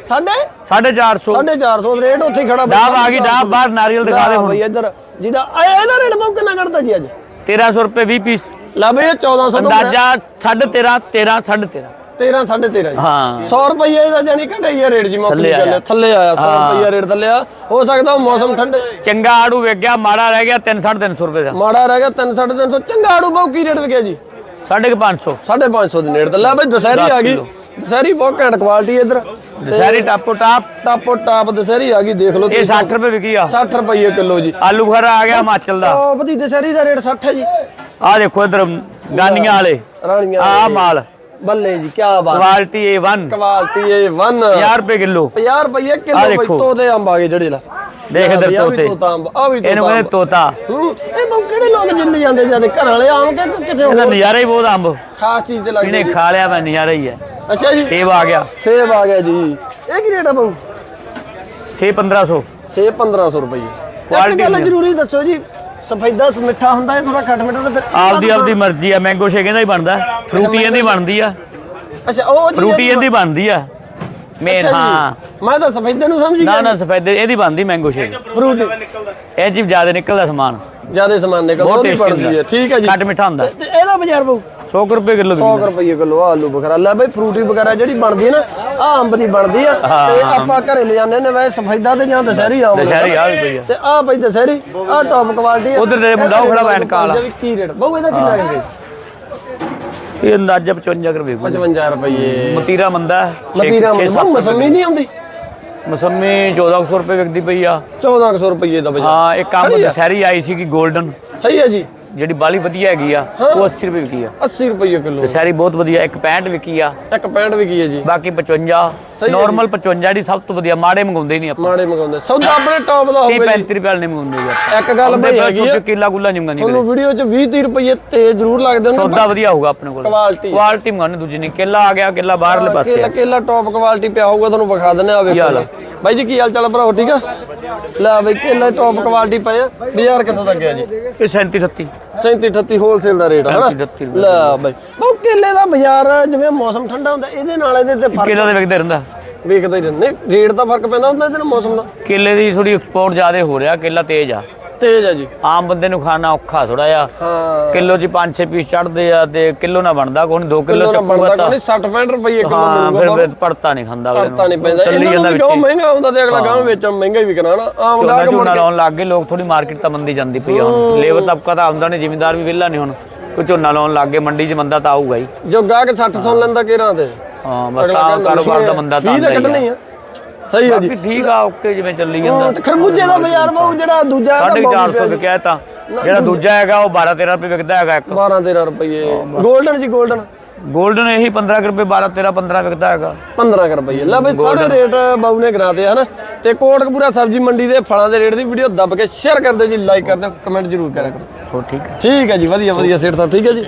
ਸਾਢੇ? 450 450 ਰੇਟ ਉੱਥੇ ਖੜਾ ਬਈ, ਡਾਬ ਆ ਗਈ, ਡਾਬ। ਬਾਹਰ ਨਾਰੀਅਲ ਦਿਖਾ ਦੇ ਲੈ ਹੁਣ। ਬਈ ਇੱਧਰ ਜਿਹਦਾ ਇਹਦਾ ਰੇਟ ਬਹੁ ਕਿੰਨਾ ਕੱਢਦਾ ਜੀ ਅੱਜ? 1300 ਰੁਪਏ 20 ਪੀਸ। ਲੈ ਬਈ ਇਹ 1400 ਤੋਂ ਅੰਦਾਜ਼ਾ 13.5 13 13.5 13 13.5 ਜੀ। ਹਾਂ। 100 ਰੁਪਏ ਇਹਦਾ ਜਾਨੀ ਘਟਿਆ ਹੀ ਆ ਰੇਟ ਜੀ ਮੌਕੇ ਦੀ। ਆਇਆ। ਥੱਲੇ ਆਇਆ 100 ਰੁਪਏ ਰੇਟ ਥੱਲੇ ਆ। ਹੋ ਸਕਦਾ ਉਹ ਮੌਸਮ ਠੰਡੇ ਚੰਗਾ ਆੜੂ ਵੇਚ ਗਿਆ ਮਾੜਾ ਰਹਿ ਗਿਆ 3 350 ਰੁਪਏ ਦਾ। ਮਾੜਾ ਰਹਿ ਗਿਆ 3 350 ਚੰਗਾ ਆੜੂ ਬਹੁ ਕੀ ਰੇਟ ਵਿਕਿਆ ਜੀ? 550 550 ਦੇ ਨੇੜੇ ਤੇ। ਲੈ ਬਈ ਦਸਹਿਰੀ ਆ ਗਈ। ਦਸਹਿਰੀ ਬਹੁਤ ਘੈਂਟ ਕੁਆਲਿਟੀ ਇਧਰ। ਦਸਹਿਰੀ ਟਾਪੋ ਟਾਪ ਟਾਪੋ ਟਾਪ ਦਸਹਿਰੀ ਆ ਗਈ ਦੇਖ ਲਓ ਇਹ 60 ਰੁਪਏ ਵਿਕੀ ਆ। 60 ਰੁਪਏ ਕਿਲੋ ਜੀ। ਆਲੂ ਖਰਾ ਆ ਗਿਆ ਹਿਮਾਚਲ ਦਾ। ਟਾਪ ਦੀ ਦਸਹਿਰੀ ਦਾ ਰੇਟ 60 ਹੈ ਜੀ। ਆ ਦੇਖੋ ਇਧਰ ਗਾਨੀਆਂ ਵਾਲੇ। ਰਾਣੀਆਂ ਆ ਮਾਲ। ਬੱਲੇ ਜੀ ਕੀ ਬਾਤ। ਕੁਆਲਿਟੀ A1 ਕੁਆਲਿਟੀ ਇਹ 1 50 ਰੁਪਏ ਕਿਲੋ। 50 ਰੁਪਏ ਕਿਲੋ ਬਈ। ਤੋਤੇ ਅੰਬ ਆ ਗਏ ਜਿਹੜੇ ਲਾ ਦੇਖ ਇੱਧਰ ਤੋਤੇ। ਤੋਤਾ ਅੰਬ ਆ ਵੀ ਇਹਨੂੰ ਤੋਤਾ ਕਹਿੰਦੇ ਅੰਬ। ਤੋਤਾ। ਇਹ ਬਹੁ ਕਿਹੜੇ ਲੋਕ ਜਿੰਦ ਜਾਂਦੇ ਜਾਂਦੇ ਘਰ ਵਾਲੇ ਆਮ ਕਿ ਕਿਸੇ ਇਹਦਾ ਨਜ਼ਾਰਾ ਹੀ ਬਹੁਤ ਅੰਬ। ਖਾਸ ਚੀਜ਼ ਤੇ ਲੱਗਦੇ ਇਹਨੇ ਖਾ ਲਿਆ ਮੈਂ ਨਜ਼ਾਰਾ ਹੀ ਹੈ। ਅੱਛਾ ਜੀ। ਸੇਬ ਆ ਗਿਆ। ਸੇਬ ਆ ਗਿਆ ਜੀ। ਇਹ ਕੀ ਰੇਟ ਆ ਬਹੁ ਸੇਬ 1500 ਸੇਬ 1500 ਰੁਪਏ। Quality ਗੱਲ। ਜ਼ਰੂਰੀ ਦੱਸੋ ਜੀ ਸਫੈਦਾ ਮਿੱਠਾ ਹੁੰਦਾ ਹੈ ਥੋੜਾ ਖੱਟ ਮਿੱਠਾ ਤੇ ਫਿਰ ਆਪਦੀ ਆਪਦੀ ਮਰਜ਼ੀ ਆ ਮੈਂਗੋ ਸ਼ੇਕ ਇਹਦਾ ਹੀ ਬਣਦਾ। ਫਰੂਟੀ ਇਹਦੀ ਬਣਦੀ ਆ। ਅੱਛਾ ਉਹ ਫਰੂਟੀ ਇਹਦੀ ਬਣਦੀ ਆ। ਮੇਨ ਜੀ। ਹਾਂ। ਮੈਂ ਤਾਂ ਸਫੈਦੇ ਨੂੰ ਸਮਝ ਨਾ ਗਿਆ ਨਾ ਸਫੈਦੇ ਇਹਦੀ ਬਣਦੀ ਮੈਂਗੋ ਸ਼ੇਕ ਫਰੂਟ। ਇਹ ਚੀਜ਼ ਜ਼ਿਆਦਾ ਨਿਕਲਦਾ ਸਮਾਨ। ਜ਼ਿਆਦਾ ਸਮਾਨ ਨਿਕਲਦਾ ਬਹੁਤ ਉਹਦੀ ਟੇਸਟੀ ਬਣਦੀ ਹੈ। ਹੁੰਦਾ ਠੀਕ ਹੈ ਜੀ। ਖੱਟ ਮਿੱਠਾ ਹੁੰਦਾ। ਤੇ ਇਹਦਾ ਬਾਜ਼ਾਰ ਬਹੁ। 100 ਕੁ ਰੁਪਏ ਕਿਲੋ 100 ਰੁਪਏ ਕਿਲੋ ਆਲੂ ਬਖਰਾ। ਲੈ ਬਈ ਫਰੂਟੀ ਵਗੈਰਾ ਜਿਹੜੀ ਬਣਦੀ ਹੈ ਨਾ ਆ ਅੰਬ ਦੀ ਬਣਦੀ ਆ ਤੇ ਆਪਾਂ ਘਰੇ ਲੈ ਜਾਂਦੇ ਨੇ ਵੈਸੇ ਸਫੈਦਾ ਤੇ ਜਾਂ ਦਸ਼ਹਿਰੀ ਆਮ ਦਸ਼ਹਿਰੀ ਆ ਵੀ ਪਈ ਆ। ਤੇ ਆ ਬਈ ਦਸ਼ਹਿਰੀ ਆ ਟੌਪ ਕੁਆਲਿਟੀ ਉੱਧਰ ਦੇ ਮੁੰਡਾ ਉਹ ਖੜਾ ਐਨਕਾਂ ਵਾਲਾ। ਕੀ ਰੇਟ? ਬਹੁ ਇਹਦਾ ਕਿੰਨਾ ਹੈ। ਇਹ ਅੰਦਾਜ਼ਾ 55 ਰੁਪਏ 55 ਰੁਪਏ। ਮਤੀਰਾ ਮੰਦਾ ਮਤੀਰਾ ਬਹੁ ਮਸੰਮੀ ਨਹੀਂ ਆਉਂਦੀ? ਮਸੰਮੀ 1400 ਰੁਪਏ ਵਿਕਦੀ ਪਈ ਆ। 1400 ਰੁਪਏ ਦਾ ਬਾਜ਼ਾਰ। ਹਾਂ ਇੱਕ ਕੰਮ। ਦਸ਼ਹਿਰੀ ਆਈ ਸੀ ਕਿ 골ਡਨ ਸਹੀ ਹੈ ਜੀ। ਜਿਹੜੀ ਬਾਲੀ ਵਧੀਆ ਹੈਗੀ ਆ ਉਹ 80 ਰੁਪਏ ਵਿਕੀ ਆ। 80 ਰੁਪਏ ਕਿਲੋ। ਦਸ਼ਹਿਰੀ ਬਹੁਤ ਵਧੀਆ ਇੱਕ 65 ਵਿਕੀ ਆ। ਇੱਕ 65 ਵੀ ਕੀ ਹੈ ਜੀ। ਬਾਕੀ 55 ਸਹੀ ਹੈ ਨਾਰਮਲ 55 ਜਿਹੜੀ ਸਭ ਤੋਂ ਵਧੀਆ ਮਾੜੇ ਮੰਗਾਉਂਦੇ ਨਹੀਂ ਆਪਾਂ। ਮਾੜੇ ਮੰਗਾਉਂਦੇ। ਸੌਦਾ ਆਪਣੇ ਟੌਪ ਦਾ 30 ਹੋਵੇ ਜੀ। 35 ਰੁਪਏ ਵਾਲੇ ਨਹੀਂ ਮੰਗਾਉਂਦੇ ਜੀ ਇੱਕ ਗੱਲ ਬਈ ਹੈਗੀ ਆ। ਕਿੱਲਾ ਗੁੱਲਾ ਨਹੀਂ ਮੰਗਾਉਂਦੇ ਤੁਹਾਨੂੰ ਵੀਡੀਓ 'ਚ 20 30 ਰੁਪਏ ਤੇ ਜ਼ਰੂਰ ਲੱਗਦੇ ਨੇ ਸੌਦਾ ਵਧੀਆ ਹੋਊਗਾ ਆਪਣੇ ਕੋਲ। ਕੁਆਲਿਟੀ ਕੁਆਲਿਟੀ ਮੰਗਾਉਣੇ ਦੂਜੀ ਨਹੀਂ ਕਿੱਲਾ ਆ ਗਿਆ ਕਿੱਲਾ ਬਾਹਰਲੇ ਪਾਸੇ ਕੇਲਾ ਆ। ਕੇਲਾ ਟੌਪ ਕੁਆਲਿਟੀ ਪਿਆ ਹੋਊਗਾ ਤੁਹਾਨੂੰ ਵਿਖਾ ਦਿੰਨੇ ਆ ਵੇਖੋ ਆ? ਬਾਈ ਜੀ ਕੀ ਹਾਲ ਚਾਲ ਆ ਭਰਾਓ ਠੀਕ ਆ? ਲੈ ਬਈ ਕੇਲਾ ਟੌਪ ਕੁਆਲਿਟੀ ਪਏ ਆ। ਬਾਜ਼ਾਰ ਕਿੱਥੋਂ ਤੱਕ ਗਿਆ ਜੀ? ਇਹ 37 38 37 38 ਹੋਲਸੇਲ ਦਾ ਰੇਟ ਹੈ ਨਾ 37 ਰੁਪਏ ਲੈ ਬਈ ਉਹ ਕੇਲੇ ਦਾ ਬਾਜ਼ਾਰ ਜਿਵੇਂ ਮੌਸਮ ਠੰਡਾ ਹੁੰਦਾ ਇਹਦੇ ਨਾਲ ਇਹਦੇ ਤੇ ਫ਼ਰਕ ਕਿੱਲਾ ਦੇ ਵਿਕਦੇ ਰਹਿੰਦਾ। ਵੇਖਦਾ ਹੀ ਰਹਿੰਦਾ। ਰੇਟ ਦਾ ਫ਼ਰਕ ਪੈਂਦਾ ਹੁੰਦਾ ਇਹਦੇ ਨਾਲ ਮੌਸਮ ਦਾ? ਕੇਲੇ ਦੀ ਥੋੜੀ ਐਕਸਪੋਰਟ ਜ਼ਿਆਦਾ ਹੋ ਰਿਹਾ ਕੇਲਾ ਤੇਜ਼ ਆ। ਤੇਜ਼ ਆ ਜੀ। ਆਮ ਬੰਦੇ ਨੂੰ ਖਾਣਾ ਔਖਾ ਥੋੜਾ ਜਿਹਾ। ਹਾਂ। ਕਿਲੋ ਚ 5-6 ਪੀਸ ਚੜਦੇ ਆ ਤੇ ਕਿਲੋ ਨਾ ਬਣਦਾ ਕੋਈ 2 ਕਿਲੋ ਚੱਕੂਗਾ ਤਾਂ। ਕੋਈ 60 65 ਰੁਪਏ ਕਿਲੋ ਹਾਂ ਮਿਲੂਗਾ ਫਿਰ ਪੜਤਾ ਨਹੀਂ ਖਾਂਦਾ ਅਗਲੇ ਪੜਤਾ ਨਹੀਂ ਪੈਂਦਾ। ਇਹਨਾਂ ਨੂੰ ਕਹੋ ਮਹਿੰਗਾ ਹੁੰਦਾ ਤੇ ਅਗਲਾ ਗਾਂ ਵੇਚਾਂ ਮਹਿੰਗਾ ਹੀ ਵਿਕਣਾ ਨਾ ਆਮ ਗਾਹਕ ਮੁੜ ਕੇ ਲਾਉਣ ਲੱਗ ਗਏ ਲੋਕ ਥੋੜੀ ਮਾਰਕੀਟ ਤਾਂ ਮੰਦੀ ਜਾਂਦੀ ਪਈ ਆ ਹੁਣ। ਲੇਬਰ ਤਬਕਾ ਤਾਂ ਆਉਂਦਾ ਨਹੀਂ ਜ਼ਿਮੀਂਦਾਰ ਵੀ ਵਿਹਲਾ ਨਹੀਂ ਹੁਣ। ਝੋਨਾ ਲਾਉਣ ਲੱਗ ਗਏ ਮੰਡੀ 'ਚ ਮੰਦਾ ਤਾਂ ਆਊਗਾ ਹੀ। ਜੋ ਗਾਹਕ 60 ਸੁਣ ਲੈਂਦਾ ਕਿਰਾਂ ਤੇ। ਹਾਂ ਬਸ ਤਾਂ ਕਾਰੋਬਾਰ ਦਾ ਮੰਦਾ ਤਾਂ ਕੱਢਣੀ ਹੀ ਆ। ਸਹੀ ਹੈ ਜੀ। ਠੀਕ ਆ ਓਕੇ ਜਿਵੇਂ ਚੱਲੀ ਜਾਂਦਾ। ਖਰਬੂਜੇ ਦਾ ਬਾਜ਼ਾਰ ਬਹੁ ਜਿਹੜਾ ਦੂਜਾ ਹੈਗਾ 450 ਰੁਪਏ ਕਹਿਤਾ ਜਿਹੜਾ ਦੂਜਾ ਹੈਗਾ ਉਹ 12 13 ਰੁਪਏ ਵਿਕਦਾ ਹੈਗਾ ਇੱਕ। 12 13 ਰੁਪਏ। 골ਡਨ ਜੀ 골ਡਨ 골ਡਨ ਇਹੀ 15 ਰੁਪਏ 12 13 15 ਵਿਕਦਾ ਹੈਗਾ। 15 ਰੁਪਏ। ਲੈ ਬਈ ਸਾਰੇ ਰੇਟ ਬਾਊ ਨੇ ਕਰਾਤੇ ਹਨ? ਤੇ ਕੋਟਕਪੂਰਾ ਸਬਜ਼ੀ ਮੰਡੀ ਦੇ ਫਲਾਂ ਦੇ ਰੇਟ ਦੀ ਵੀਡੀਓ ਦੱਬ ਕੇ ਸ਼ੇਅਰ ਕਰ ਜੀ ਲਾਈਕ ਕਰ ਦਿਓ ਕਮੈਂਟ ਜ਼ਰੂਰ ਕਰਿਆ ਕਰੋ। ਹੋ ਠੀਕ ਹੈ ਠੀਕ ਹੈ ਜੀ ਵਧੀਆ ਵਧੀਆ ਸੇਠ ਸਾਹਿਬ ਠੀਕ ਹੈ ਜੀ।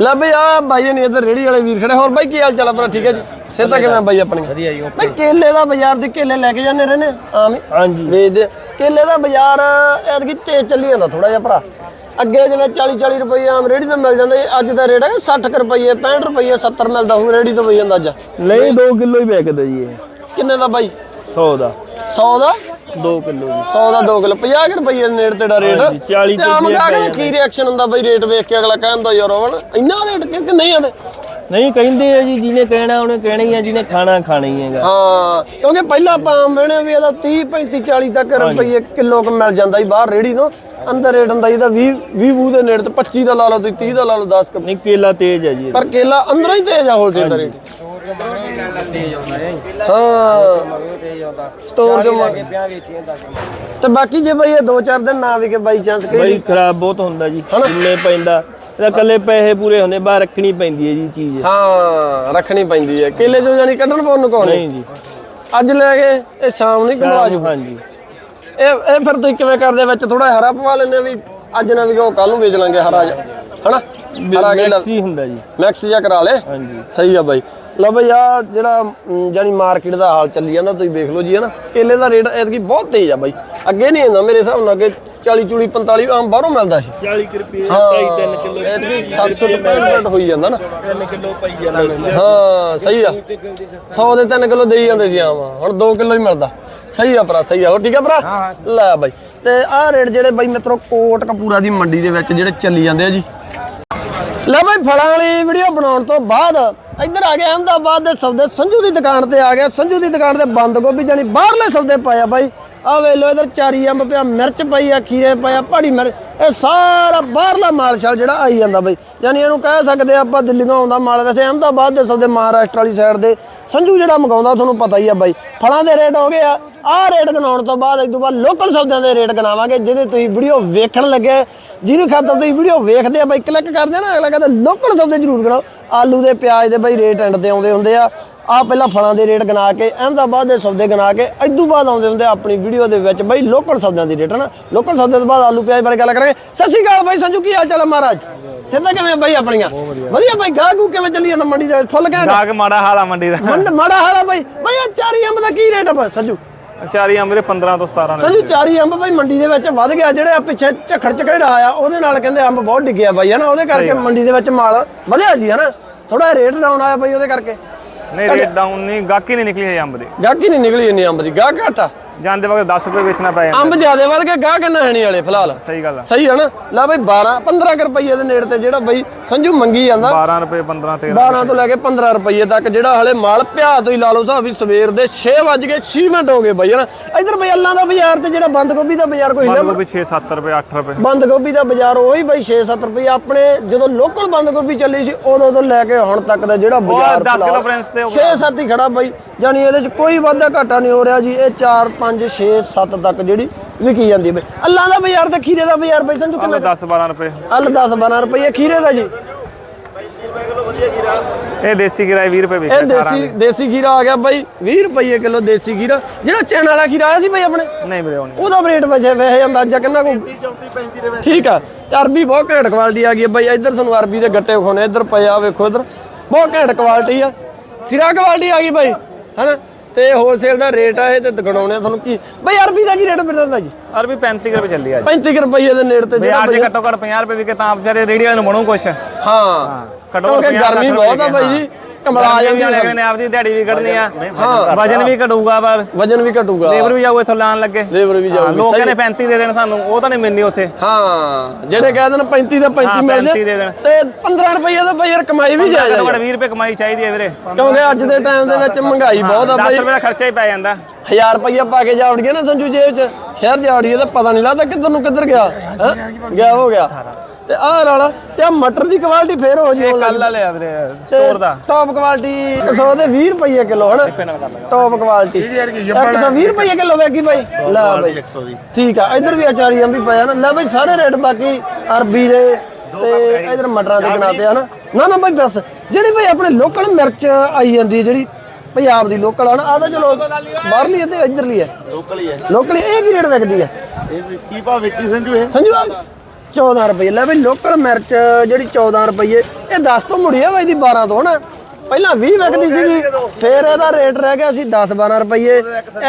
ਲੈ ਬਈ ਆ ਬਾਈ ਨੇ ਇੱਧਰ ਰੇੜੀ ਵਾਲੇ ਵੀਰ ਖੜੇ ਹੋਰ ਬਾਈ ਕੀ ਹਾਲ ਚਾਲ ਆ ਭਰਾ ਠੀਕ ਹੈ ਜੀ? ਸਿੱਧਾ ਕਿਵੇਂ ਬਾਈ ਆਪਣੀ ਵਧੀਆ ਜੀ ਬਈ ਕੇਲੇ ਦਾ ਬਾਜ਼ਾਰ ਤੇ ਕੇਲੇ ਲੈ ਕੇ ਜਾਂਦੇ ਰਹਿੰਦੇ ਆਮ ਹੀ। ਹਾਂਜੀ। ਵੇਚਦੇ ਕੇਲੇ ਦਾ ਬਾਜ਼ਾਰ ਐਤਕੀ ਤੇਜ਼ ਚੱਲੀ ਜਾਂਦਾ ਥੋੜਾ ਜਿਹਾ ਭਰਾ। ਅੱਗੇ ਜਿਵੇਂ 40 40 ਰੁਪਏ ਆਮ ਰੇੜੀ ਤੋਂ ਮਿਲ ਜਾਂਦਾ ਅੱਜ ਦਾ ਰੇਟ ਹੈਗਾ 60 ਕੁ ਰੁਪਏ 65 ਰੁਪਏ 70 ਮਿਲਦਾ ਹੋਊ ਰੇੜੀ ਤੋਂ ਬਈ ਅੰਦਾਜ਼ਾ। ਨਹੀਂ 2 ਕਿਲੋ ਹੀ ਵਿਕਦਾ ਜੀ ਇਹ। ਕਿੰਨੇ ਦਾ ਬਾਈ? 100 ਦਾ। 100 ਦਾ? 2 ਕਿਲੋ ਜੀ। 100 ਦਾ 2 ਕਿਲੋ 50 ਕੁ ਰੁਪਏ ਦੇ ਨੇੜੇ ਤੇੜਾ ਰੇਟ। ਹਾਂਜੀ, 40 ਤੇ ਆਮ ਗਾਹਕ ਦਾ ਕੀ ਰਿਐਕਸ਼ਨ ਹੁੰਦਾ ਬਈ ਰੇਟ ਵੇਖ ਕੇ ਅਗਲਾ ਕਹਿੰਦਾ ਯਾਰ ਉਹ ਇੰਨਾ ਰੇਟ ਕਿ ਕਿ ਨਹੀਂ ਆਦੇ ਨਹੀਂ ਕਹਿੰਦੇ ਆ ਜੀ ਜਿਹਨੇ ਕਹਿਣਾ ਉਹਨੇ ਕਹਿਣਾ ਹੀ ਆ ਜਿਹਨੇ ਖਾਣਾ ਖਾਣਾ ਹੀ ਹੈਗਾ। ਹਾਂ ਕਿਉਂਕਿ ਪਹਿਲਾਂ ਆਪਾਂ ਆਮ ਵੇਣੇ ਵੀ ਇਹਦਾ 30 35 40 ਤੱਕ ਰੁਪਏ ਕਿਲੋ ਕ ਮਿਲ ਜਾਂਦਾ ਸੀ ਬਾਹਰ ਰੇੜੀ ਤੋਂ। ਅੰਦਰ ਰੇਟ ਹੁੰਦਾ ਇਹਦਾ 20 20 ਬੂ ਦੇ ਨੇੜੇ ਤੇ 25 ਦਾ ਲਾ ਲਓ ਤੁਸੀਂ 30 ਦਾ ਲਾ ਲਓ 10 ਕ। ਨਹੀਂ ਕੇਲਾ ਤੇਜ਼ ਹੈ ਜੀ ਪਰ ਕੇਲਾ ਅੰਦਰੋਂ ਹੀ ਤੇਜ਼ ਆ ਹੋਲਸੇਲ ਦਾ ਰੇਟ। ਹਾਂ। ਸਟੋਰ ਜੋ ਤੇ ਬਾਕੀ ਜੇ ਬਈ ਇਹ 2-4 ਦਿਨ ਨਾ ਵਿਕੇ ਬਾਈ ਚਾਂਸ ਬਈ ਕਈ ਖਰਾਬ ਬਹੁਤ ਹੁੰਦਾ ਜੀ ਜਿੰਨੇ ਪੈਂਦਾ। ਇਹਦਾ ਕੱਲੇ ਪੈਸੇ ਪੂਰੇ ਹੁੰਦੇ ਬਾਹਰ ਰੱਖਣੀ ਪੈਂਦੀ ਹੈ ਜੀ ਚੀਜ਼। ਹਾਂ ਰੱਖਣੀ ਪੈਂਦੀ ਹੈ। ਕੇਲੇ ਚੋਂ ਜਾਨੀ ਕੱਢਣ ਪਾਉਣ ਨੂੰ ਕੌਣ ਨਹੀਂ ਜੀ। ਅੱਜ ਲੈ ਗਏ ਇਹ ਸ਼ਾਮ ਨੂੰ ਘੁਮਾ ਜੂ। ਹਾਂਜੀ। ਇਹ ਇਹ ਫਿਰ ਤੁਸੀਂ ਕਿਵੇਂ ਕਰਦੇ? ਵਿੱਚ ਥੋੜਾ ਹਰਾ ਪਵਾ ਲੈਂਦੇ ਵੀ ਅੱਜ ਨਾ ਵੀ ਉਹ ਕੱਲ ਨੂੰ ਵੇਚ ਲਾਂਗੇ ਹਰਾ ਜਾ ਹਨਾ? ਹਰਾ ਕੇਲਾ। ਮੈਕਸੀ ਹੁੰਦਾ ਜੀ। ਮੈਕਸ ਜਿਹਾ ਕਰਾ ਲੇ। ਹਾਂਜੀ। ਸਹੀ ਆ ਬਾਈ। ਲਓ ਬਈ ਆ ਜਿਹੜਾ ਜਾਨੀ ਮਾਰਕੀਟ ਦਾ ਹਾਲ ਚੱਲੀ ਜਾਂਦਾ ਤੁਸੀਂ ਵੇਖ ਲਓ ਜੀ ਹਨਾ? ਕੇਲੇ ਦਾ ਰੇਟ ਐਤਕੀ ਬਹੁਤ ਤੇਜ਼ ਆ ਬਾਈ। ਅੱਗੇ ਨਹੀਂ ਹੁੰਦਾ ਮੇਰੇ ਹਿਸਾਬ ਨਾਲ ਅੱਗੇ 40 ਚੂਲੀ 45 ਆਮ ਬਾਹਰੋਂ ਮਿਲਦਾ ਸੀ। 40 ਰੁਪਏ ਹਾਂ 3 ਕਿਲੋ ਐਤਕੀ 700 ਰੁਪਏ ਹੋਈ ਜਾਂਦਾ ਨਾ। 3 ਕਿਲੋ ਪਾਈ ਜਾਂਦਾ ਸੀ। ਹਾਂ ਸਹੀ ਆ। 100 ਦੇ 3 ਕਿਲੋ ਦੇਈ ਜਾਂਦੇ ਸੀ ਆਮ। ਹੁਣ 2 ਕਿਲੋ ਹੀ ਮਿਲਦਾ। ਸਹੀ ਆ ਭਰਾ ਸਹੀ ਆ। ਹੋਰ ਠੀਕ ਆ ਭਰਾ? ਲੈ ਬਾਈ। ਤੇ ਆਹ ਰੇਟ ਜਿਹੜੇ ਬਾਈ ਮਿੱਤਰੋ ਕੋਟ ਕਪੂਰਾ ਦੀ ਮੰਡੀ ਦੇ ਵਿੱਚ ਜਿਹੜੇ ਚੱਲੀ ਜਾਂਦੇ ਆ ਜੀ। ਲੈ ਬਾਈ ਫਲਾਂ ਵਾਲੀ ਵੀਡੀਓ ਬਣਾਉਣ ਤੋਂ ਬਾਅਦ ਇੱਧਰ ਆ ਗਿਆ ਅਹਿਮਦਾਬਾਦ ਦੇ ਸੌਦੇ, ਸੰਜੂ ਦੀ ਦੁਕਾਨ ਤੇ ਆ ਗਿਆ, ਸੰਜੂ ਦੀ ਦੁਕਾਨ ਤੇ ਬੰਦ ਗੋਭੀ ਜਾਨੀ ਬਾਹਰਲੇ ਸੌਦੇ ਪਾਇਆ ਬਾਈ। ਆ ਵੇ ਲੋ ਇਧਰ ਚਾਰੀ ਅੰਬ ਪਿਆ, ਮਿਰਚ ਪਈ ਆ, ਖੀਰੇ ਪਿਆ ਪਹਾੜੀ ਮਿਰਚ, ਇਹ ਸਾਰਾ ਬਾਹਰਲਾ ਮਾਲ ਸ਼ਾਲ ਜਿਹੜਾ ਆਈ ਜਾਂਦਾ ਬਾਈ। ਯਾਨੀ ਇਹਨੂੰ ਕਹਿ ਸਕਦੇ ਆ ਆਪਾਂ ਦਿੱਲੀੋਂ ਆਉਂਦਾ ਮਾਲ, ਵੈਸੇ ਅਹਿਮਦਾਬਾਦ ਦੇ ਸੌਦੇ ਮਹਾਰਾਸ਼ਟਰ ਵਾਲੀ ਸਾਈਡ ਦੇ, ਸੰਜੂ ਜਿਹੜਾ ਮੰਗਾਉਂਦਾ ਤੁਹਾਨੂੰ ਪਤਾ ਹੀ ਆ ਬਾਈ। ਫਲਾਂ ਦੇ ਰੇਟ ਹੋ ਗਏ ਆ, ਆਹ ਰੇਟ ਗਣਾਉਣ ਤੋਂ ਬਾਅਦ ਇਸ ਤੋਂ ਬਾਅਦ ਲੋਕਲ ਸੌਦਿਆਂ ਦੇ ਰੇਟ ਗਣਾਵਾਂਗੇ, ਜਿਹਦੇ ਤੁਸੀਂ ਵੀਡੀਓ ਵੇਖਣ ਲੱਗੇ, ਜਿਹਦੇ ਖਾਤਰ ਤੁਸੀਂ ਵੀਡੀਓ ਵੇਖਦੇ ਆ ਬਾਈ ਕਲਿੱਕ ਕਰਦੇ ਨਾ, ਅਗਲਾ ਕਹਿੰਦਾ ਲੋਕਲ ਸੌਦੇ ਜ਼ਰੂਰ ਗਣਾਓ। ਆਲੂ ਦੇ ਪਿਆਜ਼ ਦੇ ਬਾਈ ਰੇਟ ਐਂਡ ਤੇ ਆਉਂਦੇ ਹੁੰਦੇ ਆ। ਆ ਪਹਿਲਾਂ ਫਲਾਂ ਦੇ ਰੇਟ ਗਣਾ ਕੇ ਅਹਿਮਦਾਬਾਦ ਦੇ ਸੌਦੇ ਗਣਾ ਕੇ ਇਦੋਂ ਬਾਅਦ ਆਉਂਦੇ ਹੁੰਦੇ ਆਪਣੀ ਵੀਡੀਓ ਦੇ ਵਿੱਚ ਬਾਈ ਲੋਕਲ ਸੌਦਿਆਂ ਦੀ ਰੇਟ ਹਨਾ? ਲੋਕਲ ਸੌਦੇ ਤੋਂ ਬਾਅਦ ਆਲੂ ਪਿਆਜ਼ ਬਾਰੇ ਗੱਲ ਕਰਾਂਗੇ। ਸਤਿ ਸ਼੍ਰੀ ਅਕਾਲ ਬਾਈ ਸੰਜੂ ਕੀ ਹਾਲ ਚਾਲ ਮਹਾਰਾਜ? ਸਿੱਧਾ ਕਿਵੇਂ ਬਾਈ ਆਪਣੀਆਂ? ਵਧੀਆ। ਬਾਈ ਗਾਹ ਗੂ ਕਿਵੇਂ ਚੱਲੀ ਜਾਂਦਾ ਮੰਡੀ ਦੇ ਫੁੱਲ ਘੈਂਟ? ਗਾਹਕ ਮਾੜਾ ਹਾਲ ਮੰਡੀ ਦਾ। ਮੰਡ ਮਾੜਾ ਹਾਲਾ ਬਾਈ। ਬਾਈ ਆ ਚਾਰੀ ਅੰਬ ਦਾ ਕੀ ਰੇਟ ਆ ਬਾਈ ਸੰਜੂ? ਚਾਰੀ ਆ ਮੇਰੇ 15 ਤੋਂ 17 ਨੇ। ਸੰਜੂ ਚਾਰੀ ਅੰਬ ਬਾਈ ਮੰਡੀ ਦੇ ਵਿੱਚ ਵੱਧ ਗਿਆ ਜਿਹੜੇ ਆ ਪਿੱਛੇ ਝਖੜ ਝਕੜਾ ਆਇਆ ਉਹਦੇ ਨਾਲ ਕਹਿੰਦੇ ਅੰਬ ਬਹੁਤ ਡਿੱਗਿਆ ਬਾਈ ਹਨਾ? ਉਹਦੇ ਕਰਕੇ ਮੰਡੀ ਦੇ ਵਿੱਚ ਮਾਲ ਵਧਿਆ ਜੀ ਹਨਾ? ਥੋੜਾ ਰੇਟ ਡਾਊਨ ਆਇਆ ਬਾਈ ਉਹਦੇ ਕਰਕੇ। ਨਹੀਂ ਰੇਟ ਡਾਊਨ ਨਹੀਂ ਗਾਹਕੀ ਨਹੀਂ ਨਿਕਲੀ ਹੈ ਅੰਬ ਦੀ। ਗਾਹਕੀ ਨਹੀਂ ਨਿਕਲੀ ਇੰਨੀ ਅੰਬ ਦੀ ਗਾਹ ਘਾਟਾ ਜਾਂਦੇ ਵਕਤ 10 ਰੁਪਏ ਵੇਚਣਾ ਪੈ ਜਾਂਦਾ ਅੰਬ ਜ਼ਿਆਦੇ ਵੱਧ ਕੇ ਗਾਹ ਕਿੰਨਾ ਹੈ ਨਹੀਂ ਵਾਲੇ ਫਿਲਹਾਲ। ਸਹੀ ਗੱਲ ਆ। ਸਹੀ ਹੈ ਨਾ? ਲੈ ਬਾਈ 12 15 ਕੁ ਰੁਪਏ ਦੇ ਨੇੜੇ ਤੇ ਜਿਹੜਾ ਬਾਈ ਸੰਜੂ ਮੰਗੀ ਜਾਂਦਾ। 12 ਰੁਪਏ 15 13 12 ਤੋਂ ਲੈ ਕੇ 15 ਰੁਪਏ ਤੱਕ ਜਿਹੜਾ ਹਲੇ ਮਾਲ ਪਿਆ ਤੋਂ ਹੀ ਲਾ ਲਓ ਸਾਹਿਬ ਵੀ ਸਵੇਰ ਦੇ 6 ਵਜ ਕੇ 6 ਮਿੰਟ ਹੋ ਗਏ ਬਾਈ ਹਨਾ ਇਧਰ ਬਈ ਅੱਲਾਂ ਦਾ ਬਾਜ਼ਾਰ ਤੇ ਜਿਹੜਾ ਬੰਦ ਗੋਭੀ ਦਾ ਬਾਜ਼ਾਰ ਕੋਈ ਹਿੱਲਿਆ ਬੰਦ ਗੋਭੀ 6 7 ਰੁਪਏ 8 ਰੁਪਏ। ਬੰਦ ਗੋਭੀ ਦਾ ਬਾਜ਼ਾਰ ਉਹੀ ਬਈ 6-7 ਰੁਪਏ ਆਪਣੇ ਜਦੋਂ ਲੋਕਲ ਬੰਦ ਗੋਭੀ ਚੱਲੀ ਸੀ ਉਦੋਂ ਤੋਂ ਲੈ ਕੇ ਹੁਣ ਤੱਕ ਦਾ ਜਿਹੜਾ ਬਾਜ਼ਾਰ 10 ਕਿਲੋ ਪ੍ਰਿੰਸ ਤੇ 6-7 ਹੀ ਖੜਾ ਬਈ। ਜਾਨੀ ਇਹਦੇ ਚ ਕੋਈ ਵਾਧਾ ਘਾਟਾ ਨਹੀਂ ਹੋ ਰਿਹਾ ਜੀ ਇਹ 4 5 6 7 ਤੱਕ ਜਿਹੜੀ ਵਿਕੀ ਜਾਂਦੀ ਹੈ ਬਈ। ਅੱਲਾਂ ਦਾ ਬਾਜ਼ਾਰ ਤੇ ਖੀਰੇ ਦਾ ਬਾਜ਼ਾਰ ਬਈ ਸੰਜੂ ਕਿੰਨਾ 10 12 ਰੁਪਏ। ਅੱਲ 10 12 ਰੁਪਏ ਖੀਰੇ ਦਾ ਜੀ। ਇਹ ਦੇਸੀ ਕਿਰਾਏ 20 ਰੁਪਏ ਇਹ ਵਿਕਦਾ ਦੇਸੀ ਦੇਸੀ ਖੀਰਾ ਆ ਗਿਆ ਬਾਈ 20 ਰੁਪਏ ਕਿਲੋ ਦੇਸੀ ਖੀਰਾ। ਜਿਹੜਾ ਚੈਨ ਵਾਲਾ ਖੀਰਾ ਆਇਆ ਸੀ ਬਾਈ ਆਪਣੇ? ਨਹੀਂ ਵੀਰੇ ਹੁਣ ਉਹਦਾ ਰੇਟ ਵਜੇ ਵੈਸੇ ਅੰਦਾਜ਼ਾ ਕਿੰਨਾ ਕੋ ਠੀਕ ਆ ਤੇ ਅਰਬੀ ਬਹੁਤ ਘੈਂਟ ਕੁਆਲਿਟੀ ਆ ਗਈ ਬਾਈ ਇੱਧਰ ਤੁਹਾਨੂੰ ਅਰਬੀ ਦੇ ਗੱਟੇ ਵਿਖਾਉਣੇ ਇੱਧਰ ਪਏ ਆ ਵੇਖੋ ਇੱਧਰ। ਬਹੁਤ ਘੈਂਟ ਕੁਆਲਿਟੀ ਆ। ਸਿਰਾ ਕੁਆਲਿਟੀ ਆ ਗਈ ਬਾਈ ਹਨਾ? ਤੇ ਹੋਲਸੇਲ ਦਾ ਰੇਟ ਆ ਇਹ ਤੇ ਗਣਾਉਣੇ ਆ ਤੁਹਾਨੂੰ ਕੀ। ਬਾਈ ਅਰਬੀ ਦਾ ਕੀ ਰੇਟ ਮਿਲਦਾ ਜੀ? ਅਰਬੀ 35 ਰੁਪਏ ਚੱਲੀ ਅੱਜ 35 ਕੁ ਰੁਪਏ ਦੇ ਨੇੜੇ ਤੇ ਜਿਹੜਾ ਬਾਈ ਘੱਟੋ ਘੱਟ 50 ਰੁਪਏ ਵਿਕੇ ਤਾਂ ਵਿਚਾਰੇ ਰੇੜੀ ਵਾਲੇ ਨੂੰ ਬਣੂ ਕੁਛ। ਹਾਂ। ਘੱਟੋ ਘੱਟ ਕਿਉਂਕਿ 50 ਗਰਮੀ ਬਹੁਤ ਆ ਬਾਈ ਜੀ। ਕਮਲਾ ਆ ਜਾਂਦੀ ਜਾਂਦੇ ਹੈ ਨੇ ਆਪਦੀ ਦਿਹਾੜੀ ਵੀ ਕੱਢਣੀ ਆ। ਵਜਨ ਵੀ ਘਟੂਗਾ ਪਰ ਵਜਨ ਵੀ ਘਟੂਗਾ। ਲੇਬਰ ਵੀ ਜਾਊ ਇੱਥੋਂ ਲਾਣ ਲੱਗੇ। ਲੇਬਰ ਵੀ ਹਾਂ, ਜਾਊਗੀ ਲੋਕ ਕਹਿੰਦੇ 35 ਦੇ ਦੇਣ ਸਾਨੂੰ ਉਹ ਤਾਂ ਨਹੀਂ ਮਿਲਣੀ ਉੱਥੇ। ਹਾਂ ਜਿਹੜੇ ਕਹਿ ਦੇਣ 35 ਦਾ 35 ਹਾਂ, ਮਿਲ 35 ਦੇ ਜੇ। ਤੇ 15 ਰੁਪਏ ਦਾ ਬਾਈ ਯਾਰ ਕਮਾਈ ਵੀ ਜਾਇਜ਼ ਘੱਟੋ ਆ। ਘੱਟ 20 ਰੁਪਏ ਕਮਾਈ ਚਾਹੀਦੀ ਹੈ ਵੀਰੇ। ਕਿਉਂਕਿ ਅੱਜ ਦੇ ਟਾਈਮ ਦੇ ਵਿੱਚ ਮਹਿੰਗਾਈ ਬਹੁਤ ਆ 10 ਬਾਈ। ਰੁਪਏ ਦਾ ਖਰਚਾ ਹੀ ਪੈ ਜਾਂਦਾ। 1000 ਰੁਪਇਆ ਪਾ ਕੇ ਜਾਵੜੀਏ ਨਾ ਸੰਜੂ ਜੇਬ 'ਚ। ਸ਼ਹਿਰ ਜਾਵੜੀਏ ਤਾਂ ਪਤਾ ਨਹੀਂ ਲੱਗਦਾ ਕਿੱਧਰ ਨੂੰ ਕਿੱਧਰ ਗਿਆ। ਹੈਂ? ਗਿਆ ਹੋ ਗਿਆ। ਤੇ ਆਹ ਵਾਲਾ ਤੇ ਆ ਮਟਰ ਦੀ ਕੁਆਲਿਟੀ ਫੇਰ ਹੋ ਜੀ ਕੱਲ ਵਾਲੇ ਆ ਵੀਰੇ ਸਟੋਰ ਦਾ। ਟੌਪ ਕੁਆਲਿਟੀ 100 ਦੇ 20 ਰੁਪਏ ਕਿਲੋ ਹਨਾ ਟੌਪ ਕੁਆਲਿਟੀ 120 ਰੁਪਏ ਕਿਲੋ ਵੇਗੀ ਬਾਈ। ਲੈ ਬਾਈ। ਠੀਕ ਆ ਇਧਰ ਵੀ ਅਚਾਰੀਆਂ ਵੀ ਪਿਆ ਨਾ। ਲੈ ਬਾਈ ਸਾਰੇ ਰੇਟ ਬਾਕੀ ਅਰਬੀ ਦੇ ਤੇ ਇਧਰ ਮਟਰਾਂ ਦੇ ਗਣਾਤੇ ਆ ਨਾ ਨਾ ਬਾਈ ਬਸ ਜਿਹੜੀ ਬਾਈ ਆਪਣੇ ਲੋਕਲ ਮਿਰਚ ਆਈ ਜਾਂਦੀ ਜਿਹੜੀ ਪੰਜਾਬ ਦੀ ਲੋਕਲ ਆ ਨਾ ਆ ਤਾਂ ਚਲੋ ਬਾਹਰਲੀ ਹੈ ਤੇ ਇਧਰਲੀ ਹੈ। ਲੋਕਲ ਹੀ। ਹੈ ਲੋਕਲ ਇਹ ਕੀ ਰੇਟ ਵਿਕਦੀ ਹੈ? ਕੀ ਭਾਅ ਵੇਚੀ ਸੰਜੂ ਇਹ? ਸੰਜੂ ਆ। 14 ਰੁਪਏ। ਲੈ ਬਈ ਲੋਕਲ ਮਿਰਚ ਜਿਹੜੀ 14 ਰੁਪਏ ਇਹ 10 ਤੋਂ ਮੁੜੀ ਆ ਬਾਈ ਦੀ 12 ਤੋਂ ਨਾ ਪਹਿਲਾਂ 20 ਵਿਕਦੀ ਸੀਗੀ ਫੇਰ ਇਹਦਾ ਰੇਟ ਰਹਿ ਗਿਆ ਸੀ 10 12 ਰੁਪਏ।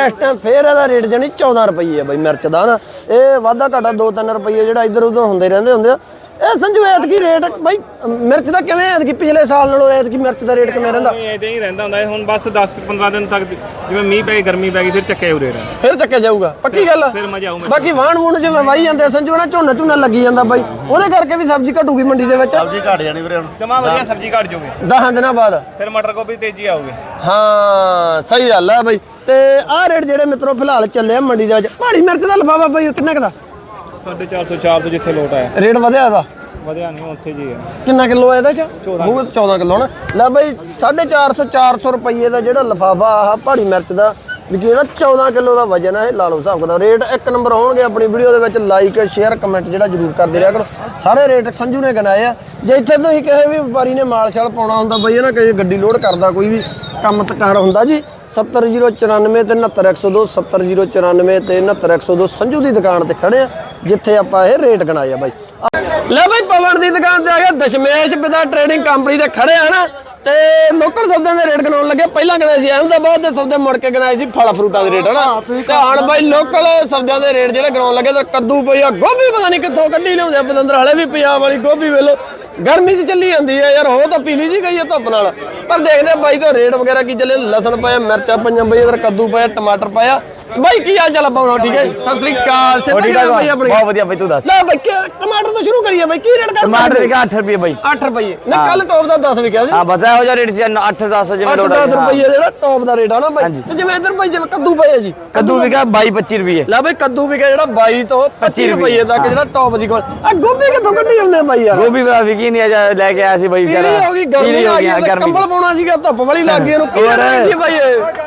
ਇਸ ਟਾਈਮ ਫੇਰ ਇਹਦਾ ਰੇਟ ਜਾਨੀ 14 ਰੁਪਏ ਆ ਬਾਈ ਮਿਰਚ ਦਾ ਨਾ। ਇਹ ਵਾਧਾ ਘਾਟਾ 2-3 ਰੁਪਏ ਜਿਹੜਾ ਇੱਧਰ ਉੱਧਰ ਹੁੰਦੇ ਰਹਿੰਦੇ ਹੁੰਦੇ ਆ। ਇਹ ਸੰਜੂ ਐਤਕੀ ਰੇਟ ਬਾਈ ਮਿਰਚ ਦਾ ਕਿਵੇਂ ਐਤਕੀ ਪਿਛਲੇ ਸਾਲ ਨਾਲੋਂ ਐਤਕੀ ਮਿਰਚ ਦਾ ਰੇਟ ਕਿਵੇਂ ਰਹਿੰਦਾ? ਇਦਾਂ ਹੀ ਰਹਿੰਦਾ ਹੁੰਦਾ ਹੁਣ ਬਸ 10 15 ਦਿਨ ਤੱਕ ਜਿਵੇਂ ਮੀਂਹ ਪੈ ਗਈ ਗਰਮੀ ਪੈ ਗਈ ਫਿਰ ਚੱਕੇ ਉਰੇ ਰਹਿੰਦਾ ਫਿਰ ਚੱਕਿਆ ਜਾਊਗਾ ਪੱਕੀ ਗੱਲ ਆ। ਫਿਰ ਮਜ਼ਾ ਆਊ ਬਾਕੀ ਵਾਹਣ ਵੂਣ ਜਿਵੇਂ ਵਾਈ ਜਾਂਦੇ ਸੰਜੂ ਨਾ ਝੋਨਾ ਝੋਨਾ ਲੱਗੀ ਜਾਂਦਾ ਬਾਈ। ਉਹਦੇ ਕਰਕੇ ਵੀ ਸਬਜ਼ੀ ਘਟੂਗੀ ਮੰਡੀ ਦੇ ਵਿੱਚ। ਸਬਜ਼ੀ ਘਟ ਜਾਣੀ ਵੀਰੇ ਹੁਣ। ਜਮਾ ਵਧੀਆ ਸਬਜ਼ੀ ਘਟ ਜਾਊਗੀ। 10 ਦਿਨਾਂ ਬਾਅਦ। ਫਿਰ ਮਟਰ ਗੋਭੀ ਤੇਜ਼ੀ ਆਊਗੀ। ਹਾਂ ਸਹੀ ਗੱਲ ਆ ਬਾਈ। ਤੇ ਆਹ ਰੇਟ ਜਿਹੜੇ ਮਿੱਤਰੋ ਫਿਲਹਾਲ ਚੱਲੇ ਆ ਮੰਡੀ ਦੇ ਵਿੱਚ। ਪਹਾੜੀ ਮਿਰਚ ਦਾ ਲਫਾਫਾ ਬਾਈ ਕਿੰਨਾ ਕੁ ਦਾ? 450 400 ਜਿੱਥੇ ਲੋਟ ਆਇਆ। ਰੇਟ ਵਧਿਆ ਇਹਦਾ? ਵਧਿਆ ਨਹੀਂ ਉੱਥੇ ਜੀ ਹੈ। ਕਿੰਨਾ ਕਿਲੋ ਆ ਇਹਦਾ ਚ? ਬਹੁਤ 14 ਕਿਲੋ। ਨਾ। ਲੈ ਬਾਈ 450 400 ਰੁਪਏ ਦਾ ਜਿਹੜਾ ਲਫਾਫਾ ਆਹ ਪਹਾੜੀ ਮਿਰਚ ਦਾ ਵੀ ਜਿਹੜਾ 14 ਕਿਲੋ ਦਾ ਵਜਨ ਹੈ ਇਹ ਲਾ ਲਓ ਹਿਸਾਬ ਦਾ ਰੇਟ ਇੱਕ ਨੰਬਰ ਹੋਣਗੇ ਆਪਣੀ ਵੀਡੀਓ ਦੇ ਵਿੱਚ ਲਾਈਕ ਸ਼ੇਅਰ ਕਮੈਂਟ ਜਿਹੜਾ ਜ਼ਰੂਰ ਕਰਦੇ ਰਿਹਾ ਕਰੋ। ਸਾਰੇ ਰੇਟ ਸੰਜੂ ਨੇ ਗਿਣਾਏ ਆ। ਜੇ ਇੱਥੇ ਤੁਸੀਂ ਕਹੇ ਵੀ ਵਪਾਰੀ ਨੇ ਮਾਲ ਛਾਲ ਪਾਉਣਾ ਹੁੰਦਾ ਬਈ ਇਹ ਨਾ ਕਹੇ ਗੱਡੀ ਲੋਡ ਕਰਦਾ ਕੋਈ ਵੀ ਕੰਮ ਤਕਾਰ ਹੁੰਦਾ ਜੀ 70094 ਤੇ 69102 70094 ਤੇ 69102 ਸੰਜੂ ਦੀ ਦੁਕਾਨ ਤੇ ਖੜੇ ਆ ਜਿੱਥੇ ਆਪਾਂ ਇਹ ਰੇਟ ਗਣਾਏ ਆ ਬਾਈ। ਲੈ ਬਾਈ ਪਵਨ ਦੀ ਦੁਕਾਨ ਤੇ ਆ ਗਿਆ ਦਸ਼ਮੇਸ਼ ਪਿਤਾ ਟ੍ਰੇਡਿੰਗ ਕੰਪਨੀ ਤੇ ਖੜੇ ਆ ਨਾ ਤੇ ਲੋਕਲ ਸੌਦਿਆਂ ਦੇ ਰੇਟ ਗਣਾਉਣ ਲੱਗੇ। ਪਹਿਲਾਂ ਗਣਾਏ ਸੀ ਇਹਨੂੰ ਤਾਂ ਬਹੁਤ ਦੇ ਸੌਦੇ ਮੁੜ ਕੇ ਗਣਾਏ ਸੀ ਫਲ ਫਰੂਟਾਂ ਦੇ ਰੇਟ ਹਨਾ? ਤੇ ਹੁਣ ਬਾਈ ਲੋਕਲ ਸੌਦਿਆਂ ਦੇ ਰੇਟ ਜਿਹੜੇ ਗਣਾਉਣ ਲੱਗੇ ਤਾਂ ਕੱਦੂ ਪਿਆ ਗੋਭੀ ਪਤਾ ਨਹੀਂ ਕਿੱਥੋਂ ਕੱਢੀ ਲਿਆਉਂਦੇ ਆ ਬਦੰਦਰ ਹਲੇ ਵੀ ਪੰਜਾਬ ਵਾਲੀ ਗੋਭੀ ਵੇਲੋ। ਗਰਮੀ 'ਚ ਚੱਲੀ ਜਾਂਦੀ ਆ ਯਾਰ ਹੋ ਤਾਂ ਪੀਲੀ ਜੀ ਗਈ ਆ ਧੁੱਪ ਨਾਲ। ਪਰ ਦੇਖਦੇ ਆ ਬਾਈ ਤੋਂ ਰੇਟ ਵਗੈਰਾ ਕੀ ਚੱਲੇ, ਲਸਣ ਪਾਇਆ, ਮਿਰਚਾਂ ਪਈਆਂ, ਬਈ ਇਧਰ ਕੱਦੂ ਪਾਇਆ, ਟਮਾਟਰ ਪਾਇਆ। ਬਾਈ ਕੀ ਹਾਲ ਚਾਲ ਆ? ਬਾਬਾ ਠੀਕ ਹੈ ਸਤਿ ਸ੍ਰੀ ਅਕਾਲ। ਸਿੱਧਾ ਕਿਹੜਾ ਬਾਈ ਆਪਣੀ? ਬਹੁਤ ਵਧੀਆ ਬਈ ਤੂੰ ਦੱਸ। ਲੈ ਬਾਈ ਟਮਾਟਰ ਤੋਂ ਸ਼ੁਰੂ ਕਰੀਏ ਬਾਈ ਕੀ ਰੇਟ ਕਰਦਾ ਟਮਾਟਰ ਦੇ 8 ਰੁਪਏ ਬਈ। 8 ਰੁਪਏ। ਨਾ ਕੱਲ ਟੌਪ ਦਾ 10 ਵਿਕਿਆ ਸੀ। ਹਾਂ ਬਤਾ ਹੋ ਜਾ ਰੇਟ ਸੀ 8 10 ਜਿਵੇਂ 8 ਲੋੜ 10 ਰੁਪਏ ਜਿਹੜਾ ਟੌਪ ਦਾ ਰੇਟ ਆ ਨਾ ਬਾਈ। ਤੇ ਜਿਵੇਂ ਇਧਰ ਬਾਈ ਜਿਵੇਂ ਕੱਦੂ ਪਏ ਆ ਜੀ। ਕੱਦੂ ਵਿਕਾ 22 25 ਰੁਪਏ। ਲੈ ਬਾਈ ਕੱਦੂ ਵਿਕਿਆ ਜਿਹੜਾ 22 ਤੋਂ 25 ਰੁਪਏ ਤੱਕ ਜਿਹੜਾ ਟੌਪ ਦੀ ਕੋਲ। ਆ ਗੋਭੀ ਕਿੱਥੋਂ ਕੱਢੀ ਜਾਂਦੇ ਆ ਬਾਈ ਯਾਰ? ਗੋਭੀ ਵਾ ਵਿਕੀ ਨਹੀਂ ਆ ਲੈ ਕੇ ਆਇਆ ਸੀ ਬਈ ਵਿਚਾਰਾ। ਹੋ ਗਈ ਗਰਮੀ ਪੀਲੀ ਆ ਗਈ ਕੰਬਲ ਪਾਉਣਾ ਸੀਗਾ ਧੁੱਪ ਵਾਲੀ ਲੱਗ ਗਈ ਇਹਨੂੰ ਕੀ ਬਾਈ ਇਹ।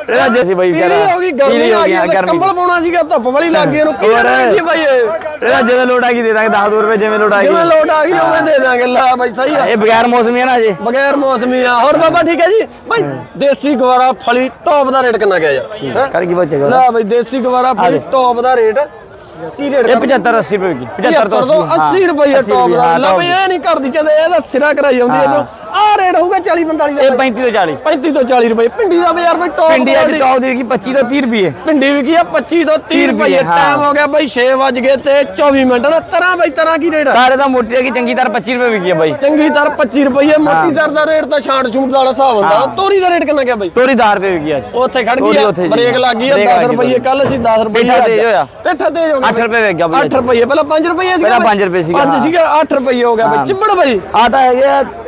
ਇਹਦਾ ਜੇ ਸੀ ਬਈ ਵਿਚਾਰਾ। ਹੋ ਗਈ ਗਰਮੀ ਆ ਗਈ ਗਰਮੀ ਕੰਬਲ ਪਾਉਣਾ ਸੀਗਾ ਧੁੱਪ ਵਾਲੀ ਲੱਗ ਗਈ ਇਹਨੂੰ ਕੀ। ਕਰੀਏ ਬਾਈ ਇਹ। ਇਹਦਾ ਜਿਵੇਂ ਲੋੜ ਆ ਗਈ ਦੇ ਦਾਂਗੇ 10 ਰੁਪਏ ਜਿਵੇਂ ਲੋੜ ਆ ਜਿਵੇਂ ਗਈ ਲੋਟ ਆ ਗਈ ਉਵੇਂ ਦੇ ਦਾਂਗੇ। ਲੈ ਬਾਈ ਸਹੀ ਆ। ਇਹ ਬਗੈਰ ਮੌਸਮੀ ਹੈ ਨਾ ਅਜੇ। ਬਗੈਰ ਮੌਸਮੀ ਆ। ਹੋਰ ਬਾਬਾ ਠੀਕ ਹੈ ਜੀ? ਬਾਈ ਦੇਸੀ ਗਵਾਰਾ ਫਲੀ ਟੌਪ ਦਾ ਰੇਟ ਕਿੰਨਾ ਗਿਆ ਯਾਰ? ਕਰ ਕੀ ਬਚੇਗਾ ਲੈ ਬਾਈ ਦੇਸੀ ਗਵਾਰਾ ਫਲੀ ਟੌਪ ਦਾ ਰੇਟ ਕੀ ਰੇਟ ਇਹ 75 80 ਰੁਪਏ ਕੀ 75 ਤੋਂ 80 80 ਰੁਪਏ ਟੌਪ ਦਾ ਲੈ ਬਈ ਇਹ ਨਹੀਂ ਕਰਦੀ ਕਹਿੰਦੇ ਇਹਦਾ ਸਿਰਾ ਕਰਾਈ ਆਉਂਦੀ ਇਧਰੋਂ ਆ ਰੇਟ ਹੋਊਗਾ 40 45 ਦਾ ਇਹ 35 ਤੋਂ 40 35 ਤੋਂ 40 ਰੁਪਏ। ਭਿੰਡੀ ਦਾ ਬਾਜ਼ਾਰ ਬਈ ਟੌਪ ਪਿੰਡੀ ਅੱਜ ਟੌਪ ਦੀ ਵਿਕੀ 25 ਤੋਂ 30 ਰੁਪਏ ਭਿੰਡੀ ਵਿਕੀ ਆ 25 ਤੋਂ 30 ਰੁਪਏ। ਟਾਈਮ ਹੋ। ਗਿਆ ਬਈ 6 ਵਜ ਗਏ ਤੇ 24 ਮਿੰਟ। ਨਾ ਤਰ੍ਹਾਂ ਬਈ ਤਰ੍ਹਾਂ ਕੀ ਰੇਟ ਆ? ਸਾਰੇ ਦਾ ਮੋਟੀ ਹੈਗੀ ਚੰਗੀ ਤਰ੍ਹਾਂ 25 ਰੁਪਏ ਵਿਕੀ ਹੈ ਬਾਈ। ਚੰਗੀ ਦਰ 25 ਰੁਪਏ ਮੋਟੀ ਦਰ ਦਾ ਰੇਟ ਤਾਂ ਛਾਂਟ ਛੂਟ ਵਾਲਾ ਹਿਸਾਬ ਹੁੰਦਾ। ਤੋਰੀ ਦਾ ਰੇਟ ਕਿੰਨਾ ਗਿਆ ਬਈ? ਤੋਰੀ 10 ਰੁਪਏ ਵਿਕੀ ਅੱਜ। ਉੱਥੇ ਖੜ ਗਈ ਤੋਰੀ ਆ। ਬ੍ਰੇਕ ਲੱਗ ਗਈ ਆ ਬ੍ਰੇਕ 10 ਲੱਗ ਗਈ ਰੁਪਏ ਕੱਲ ਸੀ 10 ਰੁਪਏ ਪੇਠਾ ਤੇਜ਼ ਹੋਇਆ। ਪੇਠਾ ਤੇਜ਼ ਹੋ ਗਿਆ ਅੱਠ ਰੁਪਏ ਵਿਕ ਗਿਆ ਬਈ 8 ਰੁਪਏ ਪਹਿਲਾਂ 5 ਰੁਪਏ ਸੀਗਾ ਪਹਿਲਾਂ ਬਈ। ਪੰਜ ਰੁਪਏ ਸੀਗਾ, ਪੰਜ ਹਾਂ। ਸੀਗਾ 8 ਰੁਪਏ ਹੋ ਗਿਆ ਬਈ। ਚਿੱਬੜ ਬਈ। ਆ ਤਾਂ ਹੈਗੇ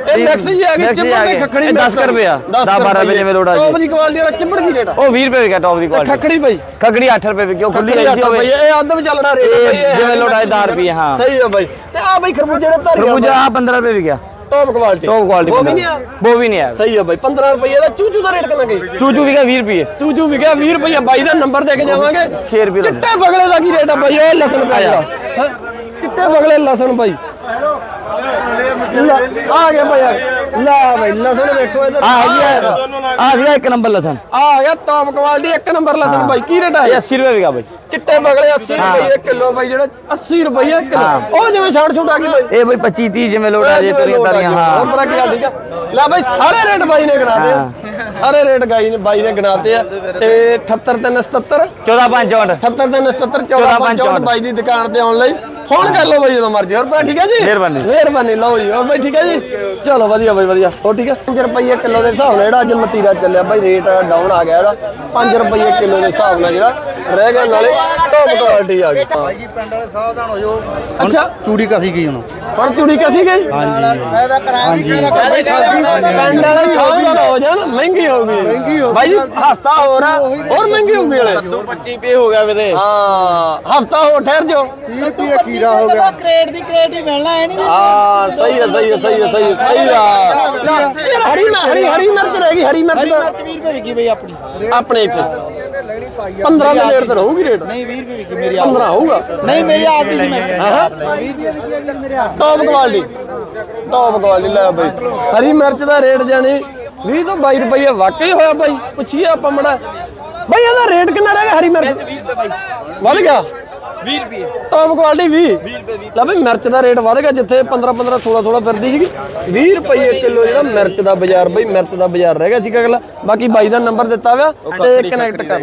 ਇਹ ਮਿਕਸ ਜੀ ਆ ਗਈ ਚਿੱਬੜ ਤੇ ਖੱਖੜੀ ਇਹ 10 ਰੁਪਏ ਆ। 10 12 ਰੁਪਏ। ਜਿਵੇਂ ਲੋੜ ਆ ਟੌਪ ਜੀ ਦੀ ਕੁਆਲਿਟੀ ਵਾਲਾ ਚਿੱਬੜ ਕੀ ਰੇਟ ਆ? ਉਹ 20 ਰੁਪਏ ਵਿਕਿਆ ਟੌਪ ਦੀ ਕੁਆਲਿਟੀ ਖੱਖੜੀ ਬਈ। ਖਗੜੀ 8 ਰੁਪਏ ਵਿਕੀ ਉਹ ਖੁੱਲੀ ਖੱਖੜੀ ਆਈ 8 ਸੀ ਹੋਵੇ ਇਹ ਅੱਧ ਵਿੱਚ ਚੱਲਣਾ ਰੇਟ ਜਿਵੇਂ ਹੈ ਆਏ 10 ਰੁਪਏ, ਹਾਂ। ਸਹੀ ਆ ਬਈ। ਤੇ ਆ ਬਈ ਖਰਬੂਜੇ ਜਿਹੜੇ ਧਰ ਖਰਬੂਜਾ ਆ 15 ਰੁਪਏ ਵਿਕਿਆ ਟੌਪ ਕੁਆਲਿਟੀ ਟੌਪ ਕੁਆਲਿਟੀ ਉਹ ਵੀ ਨਹੀਂ ਆ। ਉਹ ਵੀ ਨਹੀਂ ਆ। ਸਹੀ ਆ ਬਾਈ 15 ਰੁਪਏ ਦਾ ਚੂਚੂ ਦਾ ਰੇਟ ਕਿੰਨਾ ਗਈ ਚੂਚੂ ਵਿਕਾ 20 ਰੁਪਏ। ਚੂਚੂ ਵਿਕਾ 20 ਰੁਪਏ ਬਾਈ ਦਾ ਨੰਬਰ ਦੇ ਕੇ ਜਾਵਾਂਗੇ। 6 ਬਗਲੇ ਦਾ ਕੀ ਰੇਟ ਆ ਬਾਈ? ਇਹ ਲਸਣ ਪਿਆ ਦਾ ਚਿੱਟੇ ਬਗਲੇ ਲਸਣ ਬਾਈ। ਆ ਗਿਆ ਭਾਈ ਲਾ ਭਾਈ ਲਸਣ ਵੇਖੋ ਇਧਰ। ਆ ਗਿਆ। ਆ ਗਿਆ। ਇੱਕ ਨੰਬਰ ਲਸਣ। ਆ ਗਿਆ ਟੌਪ ਕੁਆਲਿਟੀ ਇੱਕ ਨੰਬਰ ਲਸਣ ਭਾਈ ਕੀ ਰੇਟ ਆ 80 ਰੁਪਏ ਵਿਕਾ ਭਾਈ ਚਿੱਟੇ ਬਗਲੇ 80 ਰੁਪਏ ਕਿਲੋ ਬਾਈ ਜਿਹੜਾ 80 ਰੁਪਏ ਕਿਲੋ। ਉਹ ਜਿਵੇਂ ਛਾੜ ਛੁੱਟ ਆ ਗਈ ਬਾਈ। ਇਹ ਬਾਈ 25 30 ਜਿਵੇਂ ਲੋਟ ਆ ਜੇ ਤਰੀਆਂ ਦੀਆਂ ਹਾਂ। ਹੋਰ ਪਤਾ ਕੀ ਆ ਠੀਕ ਆ ਲੈ ਬਾਈ ਸਾਰੇ ਰੇਟ ਬਾਈ ਨੇ ਗਣਾਤੇ ਸਾਰੇ ਰੇਟ ਗਾਈ ਨੇ ਬਾਈ ਨੇ ਗਣਾਤੇ ਆ। ਤੇ 78377 14564 78377 14564 ਬਾਈ ਦੀ ਦੁਕਾਨ ਤੇ ਆਉਣ ਲਈ। ਫੋਨ ਕਰ ਲਓ ਬਾਈ ਜਦੋਂ ਮਰਜ਼ੀ। ਹੋਰ ਭਾਈ ਠੀਕ ਹੈ ਜੀ? ਮਿਹਰਬਾਨੀ। ਮਿਹਰਬਾਨੀ ਲਓ ਜੀ। ਹੋਰ ਬਾਈ ਠੀਕ ਹੈ ਜੀ? ਚਲੋ ਵਧੀਆ ਬਾਈ ਵਧੀਆ। ਹੋਰ ਠੀਕ ਹੈ 5 ਰੁਪਏ ਕਿਲੋ ਦੇ ਹਿਸਾਬ ਨਾਲ ਜਿਹੜਾ ਅੱਜ ਮਤੀਰਾ ਚੱਲਿਆ ਬਾਈ ਰੇਟ ਡਾਊਨ ਆ ਗਿਆ ਇਹਦਾ। 5 ਰੁਪਏ ਕਿਲੋ ਦੇ ਹਿਸਾਬ ਨਾਲ ਜਿਹੜਾ ਰਹਿ ਗਿਆ ਨਾਲੇ ਟੌਪ ਕੁਆਲਿਟੀ ਆ ਗਈ। ਭਾਈ ਜੀ ਪਿੰਡ ਵਾਲੇ ਸਾਵਧਾਨ ਹੋ ਜਾਓ। ਅੱਛਾ। ਚੂੜੀ ਕਸੀ ਗਈ ਹੁਣ। ਹੁਣ ਚੂੜੀ ਕਸੀ ਗਈ? ਹਾਂਜੀ। ਹਾਂਜੀ। ਪਿੰਡ ਵਾਲੇ ਸਾਵਧਾਨ ਹੋ ਜਾਣ ਮਹਿੰਗੀ ਹੋ ਗਈ। ਮਹਿੰਗੀ ਹੋ ਬਾਈ ਜੀ ਹਫਤਾ ਹੋਰ ਆ ਹੋਰ ਮਹਿੰਗੀ ਹੋ ਗਈ ਹਲੇ। 25 पे ਹੋ ਗਿਆ ਵੀਰੇ ਹਾਂ ਹਫਤਾ ਹੋਰ ਠਹਿਰ ਜਾਓ। 30 ਰੁਪਏ ਖੀਰਾ ਹੋ ਗਿਆ। ਕ੍ਰੇਟ ਦੀ ਕ੍ਰੇਟ ਹੀ ਮਿਲਣਾ ਹੈ ਨਹੀਂ ਹਾਂ ਸਹੀ ਹੈ ਸਹੀ ਹੈ ਸਹੀ ਹੈ ਸਹੀ ਹੈ ਸਹੀ ਆ ਹਰੀ ਮਿਰ- ਹਰੀ ਹਰੀ ਮਿਰਚ ਰਹਿ ਗਈ ਹਰੀ ਮਿਰਚ ਦਾ 20 ਰੁਪਏ ਵਿਕੀ ਬਈ ਆਪਣੀ। ਆਪਣੇ ਇੱਥੇ 15 ਦੇ ਨੇੜੇ ਤੇ ਰਹੂਗੀ ਰੇਟ। ਨਹੀਂ 20 ਰੁਪਏ ਵਿਕੀ ਮੇਰੀ 15 ਹੋਊਗਾ। ਨਹੀਂ ਮੇਰੀ ਆਪ ਦੀ ਸੀ ਮੈਂ। ਟੌਪ ਕੁਆਲਿਟੀ ਟੌਪ ਕੁਆਲਿਟੀ ਲੈ ਬਾਈ। ਹਰੀ ਮਿਰਚ ਦਾ ਰੇਟ ਜਾਣੀ 20 ਤੋਂ 22 ਰੁਪਏ ਵਾਕਈ ਹੋਇਆ ਬਾਈ। ਪੁੱਛੀਏ ਆਪਾਂ ਮੜਾ। ਬਾਈ ਇਹਦਾ ਰੇਟ ਕਿੰਨਾ ਰਹਿ ਗਿਆ ਹਰੀ ਮਿਰਚ? 20 ਰੁਪਏ ਵੱਧ ਗਿਆ। 20 ਰੁਪਏ। ਟੌਪ ਕੁਆਲਿਟੀ 20 20 ਲੈ ਬਈ ਮਿਰਚ ਦਾ ਰੇਟ ਵੱਧ ਗਿਆ ਜਿੱਥੇ 15 15 16 16 ਫਿਰਦੀ ਸੀਗੀ। 20 ਰੁਪਏ ਕਿਲੋ ਜਿਹੜਾ ਮਿਰਚ ਦਾ ਬਾਜ਼ਾਰ ਬਈ ਮਿਰਚ ਦਾ ਬਾਜ਼ਾਰ ਰਹਿ ਗਿਆ ਸੀ ਅਗਲਾ। ਬਾਕੀ ਬਾਈ ਦਾ ਨੰਬਰ ਦਿੱਤਾ ਹੋਇਆ ਤੇ ਕਨੈਕਟ ਕਰ।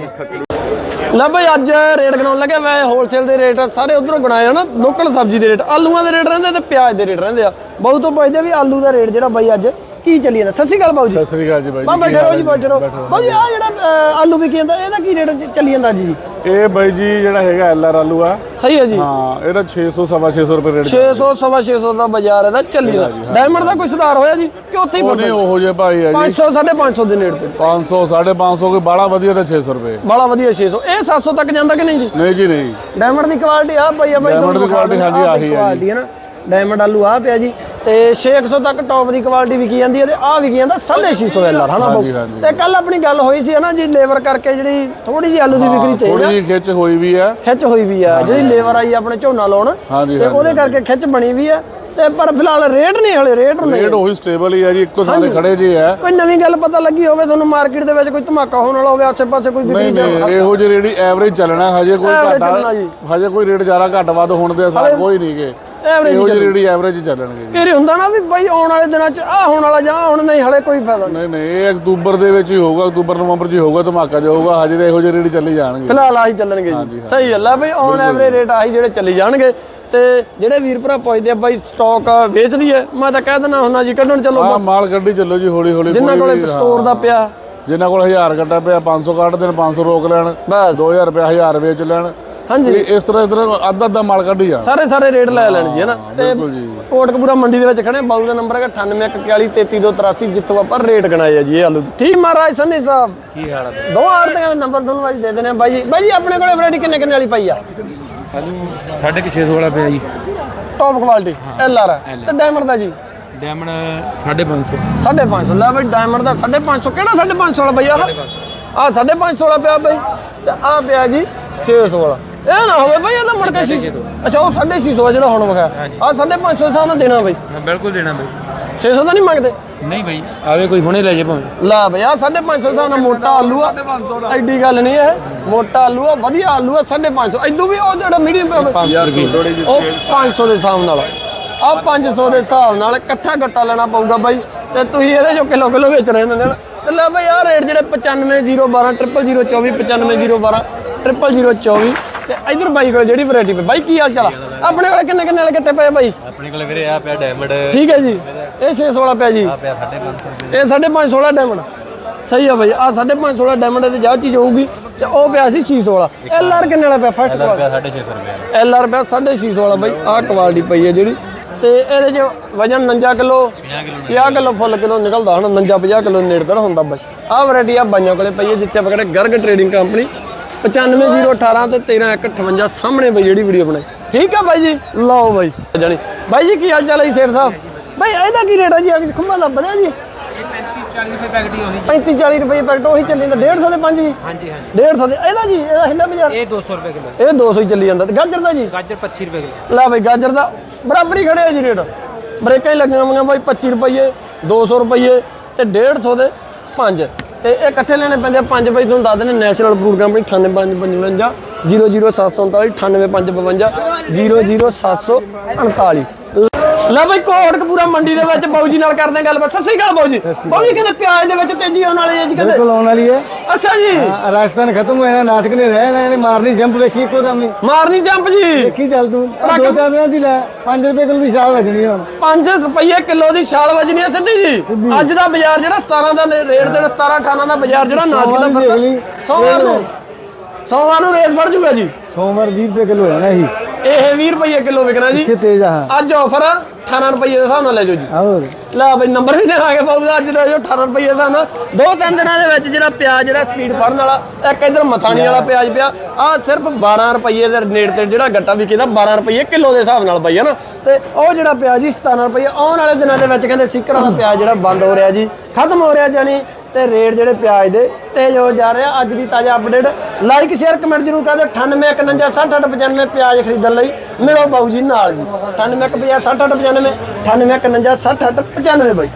ਲੈ ਬਈ ਅੱਜ ਰੇਟ ਗਣਾਉਣ ਲੱਗਿਆ ਵੈ ਹੋਲਸੇਲ ਦੇ ਰੇਟ ਸਾਰੇ ਉਧਰੋਂ ਗਣਾਏ ਆ ਨਾ ਲੋਕਲ ਸਬਜ਼ੀ ਦੇ ਰੇਟ ਆਲੂਆਂ ਦੇ ਰੇਟ ਰਹਿੰਦੇ ਤੇ ਪਿਆਜ਼ ਦੇ ਰੇਟ ਰਹਿੰਦੇ ਆ। ਬਹੁਤ ਤੋਂ ਪੁੱਛਦੇ ਵੀ ਆਲੂ ਦਾ ਰੇਟ ਜਿਹੜਾ ਬਾਈ ਅੱਜ ਕੀ ਚੱਲੀ ਜਾਂਦਾ? ਸਤਿ ਸ਼੍ਰੀ ਅਕਾਲ ਬਾਊ ਜੀ। ਸਤਿ ਸ਼੍ਰੀ ਅਕਾਲ ਜੀ ਬਾਈ ਬੈਠੇ ਰਹੋ ਜੀ ਬੈਠੇ ਰਹੋ ਬਾਊ ਜੀ ਆ ਜਿਹੜਾ ਅ, ਆਲੂ ਵਿਕੀ ਜਾਂਦਾ ਇਹਦਾ ਕੀ ਰੇਟ ਚੱਲੀ ਜਾਂਦਾ ਅੱਜ ਜੀ? ਇਹ ਬਾਈ ਜੀ ਜਿਹੜਾ ਹੈਗਾ ਐਲਆਰ ਆਲੂ ਆ। ਸਹੀ ਹੈ ਜੀ। ਹਾਂ ਇਹਦਾ 600 ਸਵਾ 600 ਰੁਪਏ ਰੇਟ 600 ਸਵਾ 600 ਦਾ ਬਾਜ਼ਾਰ ਇਹਦਾ ਚੱਲੀ ਜਾਂਦਾ। ਡਾਇਮੰਡ ਦਾ ਕੋਈ ਸੁਧਾਰ ਹੋਇਆ ਜੀ? ਕਿ ਉੱਥੇ ਹੀ ਉਹ ਨਹੀਂ ਪੜਦਾ ਉਹੋ ਜਿਹੇ ਭਾਈ ਆ ਜੀ। 500 550 ਦੇ ਨੇੜੇ ਤੇ। 500 550 ਕੋਈ ਬਾਲਾ ਵਧੀਆ ਤੇ 600 ਰੁਪਏ। ਬੜਾ ਵਧੀਆ 600 ਇਹ 700 ਤੱਕ ਜਾਂਦਾ ਕਿ ਨਹੀਂ ਜੀ? ਨਹੀਂ ਜੀ ਨਹੀਂ। ਡਾਇਮੰਡ ਦੀ ਕੁਆਲਿਟੀ ਆ ਪਈ ਆ ਬਾਈ Diamond ਦੀ quality ਹਾਂਜੀ ਆਹੀ ਆ ਕੁਆਲਿਟੀ ਹੈ ਨਾ। ਡਾਇਮੰਡ ਆਲੂ ਆ ਪਿਆ ਜੀ। ਤੇ 600 ਤੱਕ ਟੌਪ ਦੀ ਕੁਆਲਿਟੀ ਵਿਕੀ ਜਾਂਦੀ ਹੈ ਤੇ ਆ ਵਿਕੀ ਜਾਂਦਾ 650 ਐਲਆਰ ਹਨਾ ਹਾਂਜੀ, ਬਾਊ? ਹਾਂਜੀ। ਤੇ ਕੱਲ ਆਪਣੀ ਗੱਲ ਹੋਈ ਸੀ ਹਨਾ ਜੀ ਲੇਬਰ ਕਰਕੇ ਜਿਹੜੀ ਥੋੜੀ ਜੀ ਆਲੂ ਦੀ ਵਿਕਰੀ ਤੇਜ਼ ਥੋੜੀ ਜਿਹੀ ਖਿੱਚ ਹੋਈ ਵੀ ਆ। ਖਿੱਚ ਹੋਈ ਵੀ ਆ ਜਿਹੜੀ ਲੇਬਰ ਆਈ ਆਪਣੇ ਝੋਨਾ ਲਾਉਣ ਹਾਂਜੀ, ਤੇ ਹਾਂਜੀ, ਉਹਦੇ ਕਰਕੇ ਖਿੱਚ ਬਣੀ ਵੀ ਆ। ਤੇ ਪਰ ਫਿਲਹਾਲ ਰੇਟ ਨਹੀਂ ਹਲੇ ਰੇਟ ਨਹੀਂ। ਰੇਟ ਉਹੀ ਸਟੇਬਲ ਹੀ ਆ ਜੀ ਇੱਕੋ ਥਾਂ ਤੇ ਖੜੇ ਜੇ ਆ। ਕੋਈ ਨਵੀਂ ਗੱਲ ਪਤਾ ਲੱਗੀ ਹੋਵੇ ਤੁਹਾਨੂੰ ਮਾਰਕੀਟ ਦੇ ਵਿੱਚ ਕੋਈ ਧਮਾਕਾ ਹੋਣ ਵਾਲਾ ਹੋਵੇ ਆਸੇ ਪਾਸੇ ਕੋਈ ਵਿਕਰੀ ਨਹੀਂ ਜਾਂ ਨਹੀਂ ਇਹੋ ਜਿਹੀ ਰੇਟ ਐਵਰੇਜ ਚੱਲਣਾ ਹਜੇ ਕੋਈ Average ਘਾਟਾ ਜੀ। ਹਜੇ ਕੋਈ ਰੇਟ ਜ਼ਿਆਦਾ ਘੱਟ ਵੱਧ ਹੋਣ ਦੇ ਅਸਾਰ ਕੋਈ ਨਹੀਂਗੇ Average ਇਹੋ ਜਿਹੀ ਰੇਟ ਐਵਰੇਜ ਚੱਲਣਗੇ ਜੀ। ਫਿਰ ਇਹ ਹੁੰਦਾ ਨਾ ਵੀ ਬਾਈ ਆਉਣ ਵਾਲੇ ਦਿਨਾਂ 'ਚ ਆ ਹੋਣ ਵਾਲਾ ਜਾਂ ਹੁਣ ਨਹੀਂ ਹਲੇ ਕੋਈ ਫਾਇਦਾ ਨਹੀਂ। ਨਹੀਂ ਨਹੀਂ ਇਹ ਅਕਤੂਬਰ ਦੇ ਵਿੱਚ ਹੀ ਹੋਊਗਾ ਅਕਤੂਬਰ ਨਵੰਬਰ 'ਚ ਹੀ ਹੋਊਗਾ ਧਮਾਕਾ ਜੋ ਹੋਊਗਾ ਹਜੇ ਤਾਂ ਇਹੋ ਜਿਹੇ ਰੇਟ ਚੱਲੀ ਜਾਣਗੇ। ਫਿਲਹਾਲ ਆਹੀ ਚੱਲਣਗੇ ਜੀ। ਸਹੀ ਗੱਲ ਆ ਬਈ ਔਨ ਐਵਰੇਜ ਰੇਟ ਆਹੀ ਜਿਹੜੇ ਚੱਲੀ ਜਾਣਗੇ ਤੇ ਜਿਹੜੇ ਵੀਰ ਭਰਾ ਪੁੱਛਦੇ ਆ ਬਾਈ ਸਟਾਕ ਵੇਚ ਦਈਏ ਮੈਂ ਤਾਂ ਕਹਿ ਦਿੰਦਾ ਹੁੰਨਾ ਜੀ ਕੱਢਣ ਚੱਲੋ ਬਸ। ਮਾਲ ਕੱਢੀ ਚੱਲੋ ਜੀ ਹੌਲੀ ਹੌਲੀ ਜਿੰਨਾਂ ਕੋਲੇ ਸਟੋਰ ਦਾ ਪਿਆ। ਜਿਨ੍ਹਾਂ ਕੋਲ 1000 ਕੱਟਾ ਪਿਆ 500 ਕੱਢ ਦੇਣ 500 ਰੋਕ ਲੈਣ ਬਸ। 2000 ਰੁਪਏ 1000 ਵੇਚ ਲੈਣ ਹਾਂਜੀ। ਇਸ ਤਰ੍ਹਾਂ ਇਸ ਤਰ੍ਹਾਂ ਅੱਧਾ ਅੱਧਾ ਮਾਲ ਕੱਢੀ ਜਾ ਸਾਰੇ ਸਾਰੇ ਰੇਟ ਲੈ ਲੈਣ ਜੀ ਹਨਾ ਤੇ ਬਿਲਕੁਲ ਜੀ। ਕੋਟਕਪੂਰਾ ਮੰਡੀ ਦੇ ਵਿੱਚ ਖੜੇ ਬਾਊ ਦਾ ਨੰਬਰ ਹੈਗਾ 9841333283 ਜਿੱਥੋਂ ਆਪਾਂ ਰੇਟ ਗਣਾਏ ਆ ਜੀ ਇਹ ਆਲੂ। ਠੀਕ ਮਹਾਰਾਜ ਸੰਨੀ ਸਾਹਿਬ। ਕੀ ਹਾਲ ਹੈ ਦੋ ਆੜਤੀਆਂ ਦੇ ਨੰਬਰ ਤੁਹਾਨੂੰ ਅੱਜ ਦੇ ਦੇਣੇ ਆ ਬਾਈ ਜੀ ਬਾਈ ਜੀ ਆਪਣੇ ਕੋਲੇ ਵੈਰਾਈਟੀ ਕਿੰਨੇ ਕਿੰਨੇ ਵਾਲੀ ਪਈ ਆ? ਸਾਢੇ ਕੁ 600 ਵਾਲਾ ਪਿਆ ਜੀ। ਟੌਪ ਕੁਆਲਿਟੀ ਐਲ ਆਰ ਤੇ ਡਾਇਮੰਡ ਦਾ ਜੀ? ਡਾਇਮੰਡ 550 550 ਲੈ ਬਈ ਡਾਇਮੰਡ ਦਾ 550 ਕਿਹੜਾ 550 ਵਾਲਾ ਬਈ ਆਹ? ਆ 550 ਵਾਲਾ ਪਿਆ ਬਈ। ਤੇ ਆ ਪਿਆ ਜੀ 600 ਵਾਲਾ। ਇਹ ਨਾ ਹੋਵੇ ਬਈ ਇਹਦਾ ਮੁੜ ਕੇ ਛੇ ਅੱਛਾ ਉਹ 650 ਜਿਹੜਾ ਹੁਣ ਵਿਖਾ ਆ 550 ਹਿਸਾਬ ਨਾਲ ਦੇਣਾ ਬਈ। ਹਾਂ ਬਿਲਕੁਲ ਦੇਣਾ ਬਈ। 600 ਤਾਂ ਨਹੀਂ ਮੰਗਦੇ? ਨਹੀਂ ਬਈ। ਆਵੇ ਕੋਈ ਹੁਣੇ ਲੈ ਜੇ ਭਾਵੇਂ। ਲਾ ਬਈ ਆ 550 ਹਿਸਾਬ ਨਾਲ ਮੋਟਾ ਆਲੂ ਆ। ਐਡੀ ਗੱਲ ਨਹੀਂ ਇਹ। ਮੋਟਾ ਆਲੂ ਆ ਵਧੀਆ ਆਲੂ ਆ 550 ਐਦੂ ਵੀ ਉਹ ਜਿਹੜਾ ਮੀਡੀਅਮ 500 ਰੁਪਏ। ਉਹ 500 ਦੇ ਹਿਸਾਬ ਨਾਲ ਆ। 500 ਦੇ ਹਿਸਾਬ ਨਾਲ ਇਕੱਠਾ ਗੱਟਾ ਲੈਣਾ ਪਊਗਾ ਬਾਈ। ਤੇ ਤੁਸੀਂ ਇਹਦੇ ਚੋਂ ਕਿਲੋ ਕਿਲੋ ਵੇਚ ਰਹੇ ਹੁੰਦੇ ਨੇ। ਤੇ ਲੈ ਬਾਈ ਆ ਰੇਟ ਜਿਹੜੇ 95012 0024 95024 ਤੇ ਇਧਰ ਬਾਈ ਕੋਲ ਜਿਹੜੀ ਵੈਰਾਈਟੀ ਪਈ। ਬਾਈ ਕੀ ਹਾਲ ਚਾਲ ਆ? ਆਪਣੇ ਕੋਲ ਕਿੰਨੇ ਕਿੰਨੇ ਵਾਲੇ ਗੱਟੇ ਪਏ ਬਾਈ? ਆਪਣੇ ਕੋਲੇ ਵੀਰੇ ਆ ਪਿਆ ਡਾਇਮੰਡ ਠੀਕ ਹੈ ਜੀ। ਇਹ 600 ਵਾਲਾ ਪਿਆ ਜੀ। ਪਿਆ 550 ਇਹ 550 ਵਾਲਾ ਡਾਇਮੰਡ ਸਹੀ ਆ ਬਾਈ ਆ 550 ਵਾਲਾ ਡਾਇਮੰਡ ਤੇ ਜਾ ਚੀਜ਼ ਹੋਊਗੀ ਤੇ ਉਹ ਪਿਆ ਸੀ 600 ਵਾਲਾ। ਐਲ ਆਰ ਕਿੰਨੇ ਵਾਲਾ ਪਿਆ ਫਸਟ ਕੁਆਲਿਟੀ 650 ਰੁਪਏ ਐਲ ਆਰ ਪਿਆ 650 ਵਾਲਾ ਬਾਈ ਆਹ ਕੁਆਲਿਟੀ ਪਈ ਹੈ ਜਿਹੜੀ। ਤੇ ਇਹਦੇ ਚ ਵਜਨ 49 ਕਿਲੋ 50 ਕਿਲੋ ਫੁੱਲ ਕਿਲੋ ਨਿਕਲਦਾ ਹਨਾ 49 50 ਕਿਲੋ ਨੇੜੇ ਤੱਕ ਹੁੰਦਾ ਬਾਈ। ਆਹ ਵੈਰਾਈਟੀ ਆ ਬਾਈਆਂ ਕੋਲੇ ਪਈ ਹੈ ਜਿੱਥੇ ਕਹਿੰਦੇ ਗਰਗ ਟ੍ਰੇਡਿੰਗ ਕੰਪਨੀ 95018 ਤੇ 13158 ਸਾਹਮਣੇ ਬਾਈ ਜਿਹੜੀ ਵੀਡੀਓ ਬਣਾਈ। ਠੀਕ ਆ ਬਾਈ ਜੀ? ਲਓ ਬਾਈ। ਜਾਣੀ। ਬਾਈ ਜੀ ਕੀ ਹਾਲ ਚਾਲ ਹੈ ਸੇਠ ਸਾਹਿਬ? ਬਈ ਇਹਦਾ ਕੀ ਰੇਟ ਆ ਜੀ? ਅੱਗੇ ਖੰਭਾ ਦਾ ਵਧਿਆ ਜੀ? 40 ਰੁਪਏ ਪੈਕਟ ਹੀ ਉਹੀ 35 40 ਰੁਪਏ ਪੈਕਟ ਉਹੀ ਚੱਲੀ ਜਾਂਦਾ। 150 ਦੇ ਪੰਜ ਜੀ? ਹਾਂਜੀ ਹਾਂਜੀ। 150 ਦੇ। ਇਹਦਾ ਜੀ ਇਹਦਾ ਹਿੱਲਾ ਬਾਜ਼ਾਰ? ਇਹ 200 ਰੁਪਏ ਕਿਲੋ। ਇਹ 200 ਹੀ ਚੱਲੀ ਜਾਂਦਾ। ਤੇ ਗਾਜਰ ਦਾ ਜੀ? ਗਾਜਰ 25 ਰੁਪਏ ਕਿਲੋ। ਲੈ ਬਈ ਗਾਜਰ ਦਾ ਬਰਾਬਰ ਹੀ ਖੜੇ ਆ ਜੀ ਰੇਟ। ਬ੍ਰੇਕਾਂ ਹੀ ਲੱਗੀਆਂ ਹੋਈਆਂ ਬਾਈ 25 ਰੁਪਏ 200 ਰੁਪਏ ਤੇ 150 ਦੇ ਪੰਜ। ਤੇ ਇਹ ਇਕੱਠੇ ਲੈਣੇ ਪੈਂਦੇ ਆ ਪੰਜ ਬਾਈ, ਤੁਹਾਨੂੰ ਦੱਸ ਦਿੰਦੇ ਨੈਸ਼ਨਲ ਫੂਡ ਕੰਪਨੀ 98555 00745 00749 ਲੈ ਬਈ ਕੋਟ ਕਪੂਰਾ ਮੰਡੀ ਦੇ ਵਿੱਚ ਬਾਊ ਜੀ ਨਾਲ ਕਰਦੇ ਆ ਗੱਲਬਾਤ ਸਤਿ ਸ੍ਰੀ ਅਕਾਲ ਬਾਊ ਜੀ। ਬਾਊ ਜੀ ਕਹਿੰਦੇ ਪਿਆਜ਼ ਦੇ ਵਿੱਚ ਤੇਜ਼ੀ ਆਉਣ ਵਾਲੀ ਹੈ ਜੀ ਕਹਿੰਦੇ। ਆਉਣ ਵਾਲੀ ਹੈ। ਅੱਛਾ ਜੀ। ਰਾਜਸਥਾਨ ਖਤਮ ਹੋਇਆ ਨਾਸਕ ਨੇ ਰਹਿਣਾ ਇਹਨੇ ਮਾਰਨੀ ਜੰਪ ਵੇਖੀ ਕੋ ਦਮ ਮਾਰਨੀ ਜੰਪ ਜੀ। ਕੀ ਚੱਲ ਤੂੰ। ਦੋ ਚਾਰ ਦਿਨਾਂ ਦੀ ਲੈ 5 ਰੁਪਏ ਕਿਲੋ ਦੀ ਸ਼ਾਲ ਵੱਜਣੀ ਹੁਣ। 5 ਰੁਪਏ ਕਿਲੋ ਦੀ ਛਾਲ ਵੱਜਣੀ ਹੈ ਸਿੱਧੀ ਜੀ। ਅੱਜ ਦਾ ਬਾਜ਼ਾਰ ਜਿਹੜਾ 17 ਦਾ ਰੇਟ ਤੇ 17 18 ਦਾ ਬਾਜ਼ਾਰ ਜਿਹੜਾ ਨਾਸਕ ਦਾ ਸੋਮਵਾਰ ਨੂੰ ਸੋਮਵਾਰ ਨੂੰ। ਸੋਮਵਾਰ ਨੂੰ ਰੇਸ ਵੱਧ ਜੂਗਾ ਜੀ। ਸੋਮਵਾਰ 20 ਰੁਪਏ ਕਿਲੋ ਹੈ ਨਾ ਇਹੀ ਇਹ 20 ਰੁਪਏ ਕਿਲੋ ਵਿਕਣਾ ਜੀ। ਪਿੱਛੇ ਤੇਜ਼ ਆ। ਅੱਜ ਆਫਰ 18 ਰੁਪਏ ਦੇ ਹਿਸਾਬ ਨਾਲ ਲੈ ਜਾਓ ਜੀ। ਹੋਰ। ਲੈ ਬਈ ਨੰਬਰ ਵੀ ਦੇਵਾਂਗੇ ਬਾਬੂ ਦਾ ਅੱਜ ਲੈ ਜਾਓ 18 ਰੁਪਏ ਦੇ ਹਿਸਾਬ ਨਾਲ। ਦੋ ਤਿੰਨ ਦਿਨਾਂ ਦੇ ਵਿੱਚ ਜਿਹੜਾ ਪਿਆਜ਼ ਜਿਹੜਾ ਸਪੀਡ ਫੜਨ ਵਾਲਾ ਇੱਕ ਇਧਰ ਮਥਾਣੀ ਵਾਲਾ ਪਿਆਜ਼ ਪਿਆ। ਆ ਸਿਰਫ 12 ਰੁਪਏ ਦੇ ਨੇੜੇ ਤੇ ਜਿਹੜਾ ਗੱਟਾ ਵਿਕੇਦਾ 12 ਰੁਪਏ ਕਿਲੋ ਦੇ ਹਿਸਾਬ ਨਾਲ ਬਈ ਹੈ ਨਾ? ਤੇ ਉਹ ਜਿਹੜਾ ਪਿਆਜ਼ ਜੀ 17 ਰੁਪਏ ਆਉਣ ਵਾਲੇ ਦਿਨਾਂ ਦੇ ਵਿੱਚ ਕਹਿੰਦੇ ਸਿੱਕਰ ਵਾਲਾ ਪਿਆਜ਼ ਜਿਹੜਾ ਬੰਦ ਹੋ ਰਿਹਾ ਜੀ ਖਤਮ ਹੋ ਰਿਹਾ ਜਾਨੀ ਤੇ ਰੇਟ ਜਿਹੜੇ ਪਿਆਜ਼ ਦੇ ਤੇਜ਼ ਹੋ ਜਾ ਰਿਹਾ ਅੱਜ ਦੀ ਤਾਜ਼ਾ ਅਪਡੇਟ ਲਾਈਕ ਸ਼ੇਅਰ ਕਮੈਂਟ ਜ਼ਰੂਰ ਕਰ ਦਿਓ। 98 51 60 95 ਪਿਆਜ਼ ਖਰੀਦਣ ਲਈ ਮਿਲੋ ਬਾਊ ਜੀ ਨਾਲ ਜੀ। 98 50 60 95 98 51 60 95 ਬਾਈ।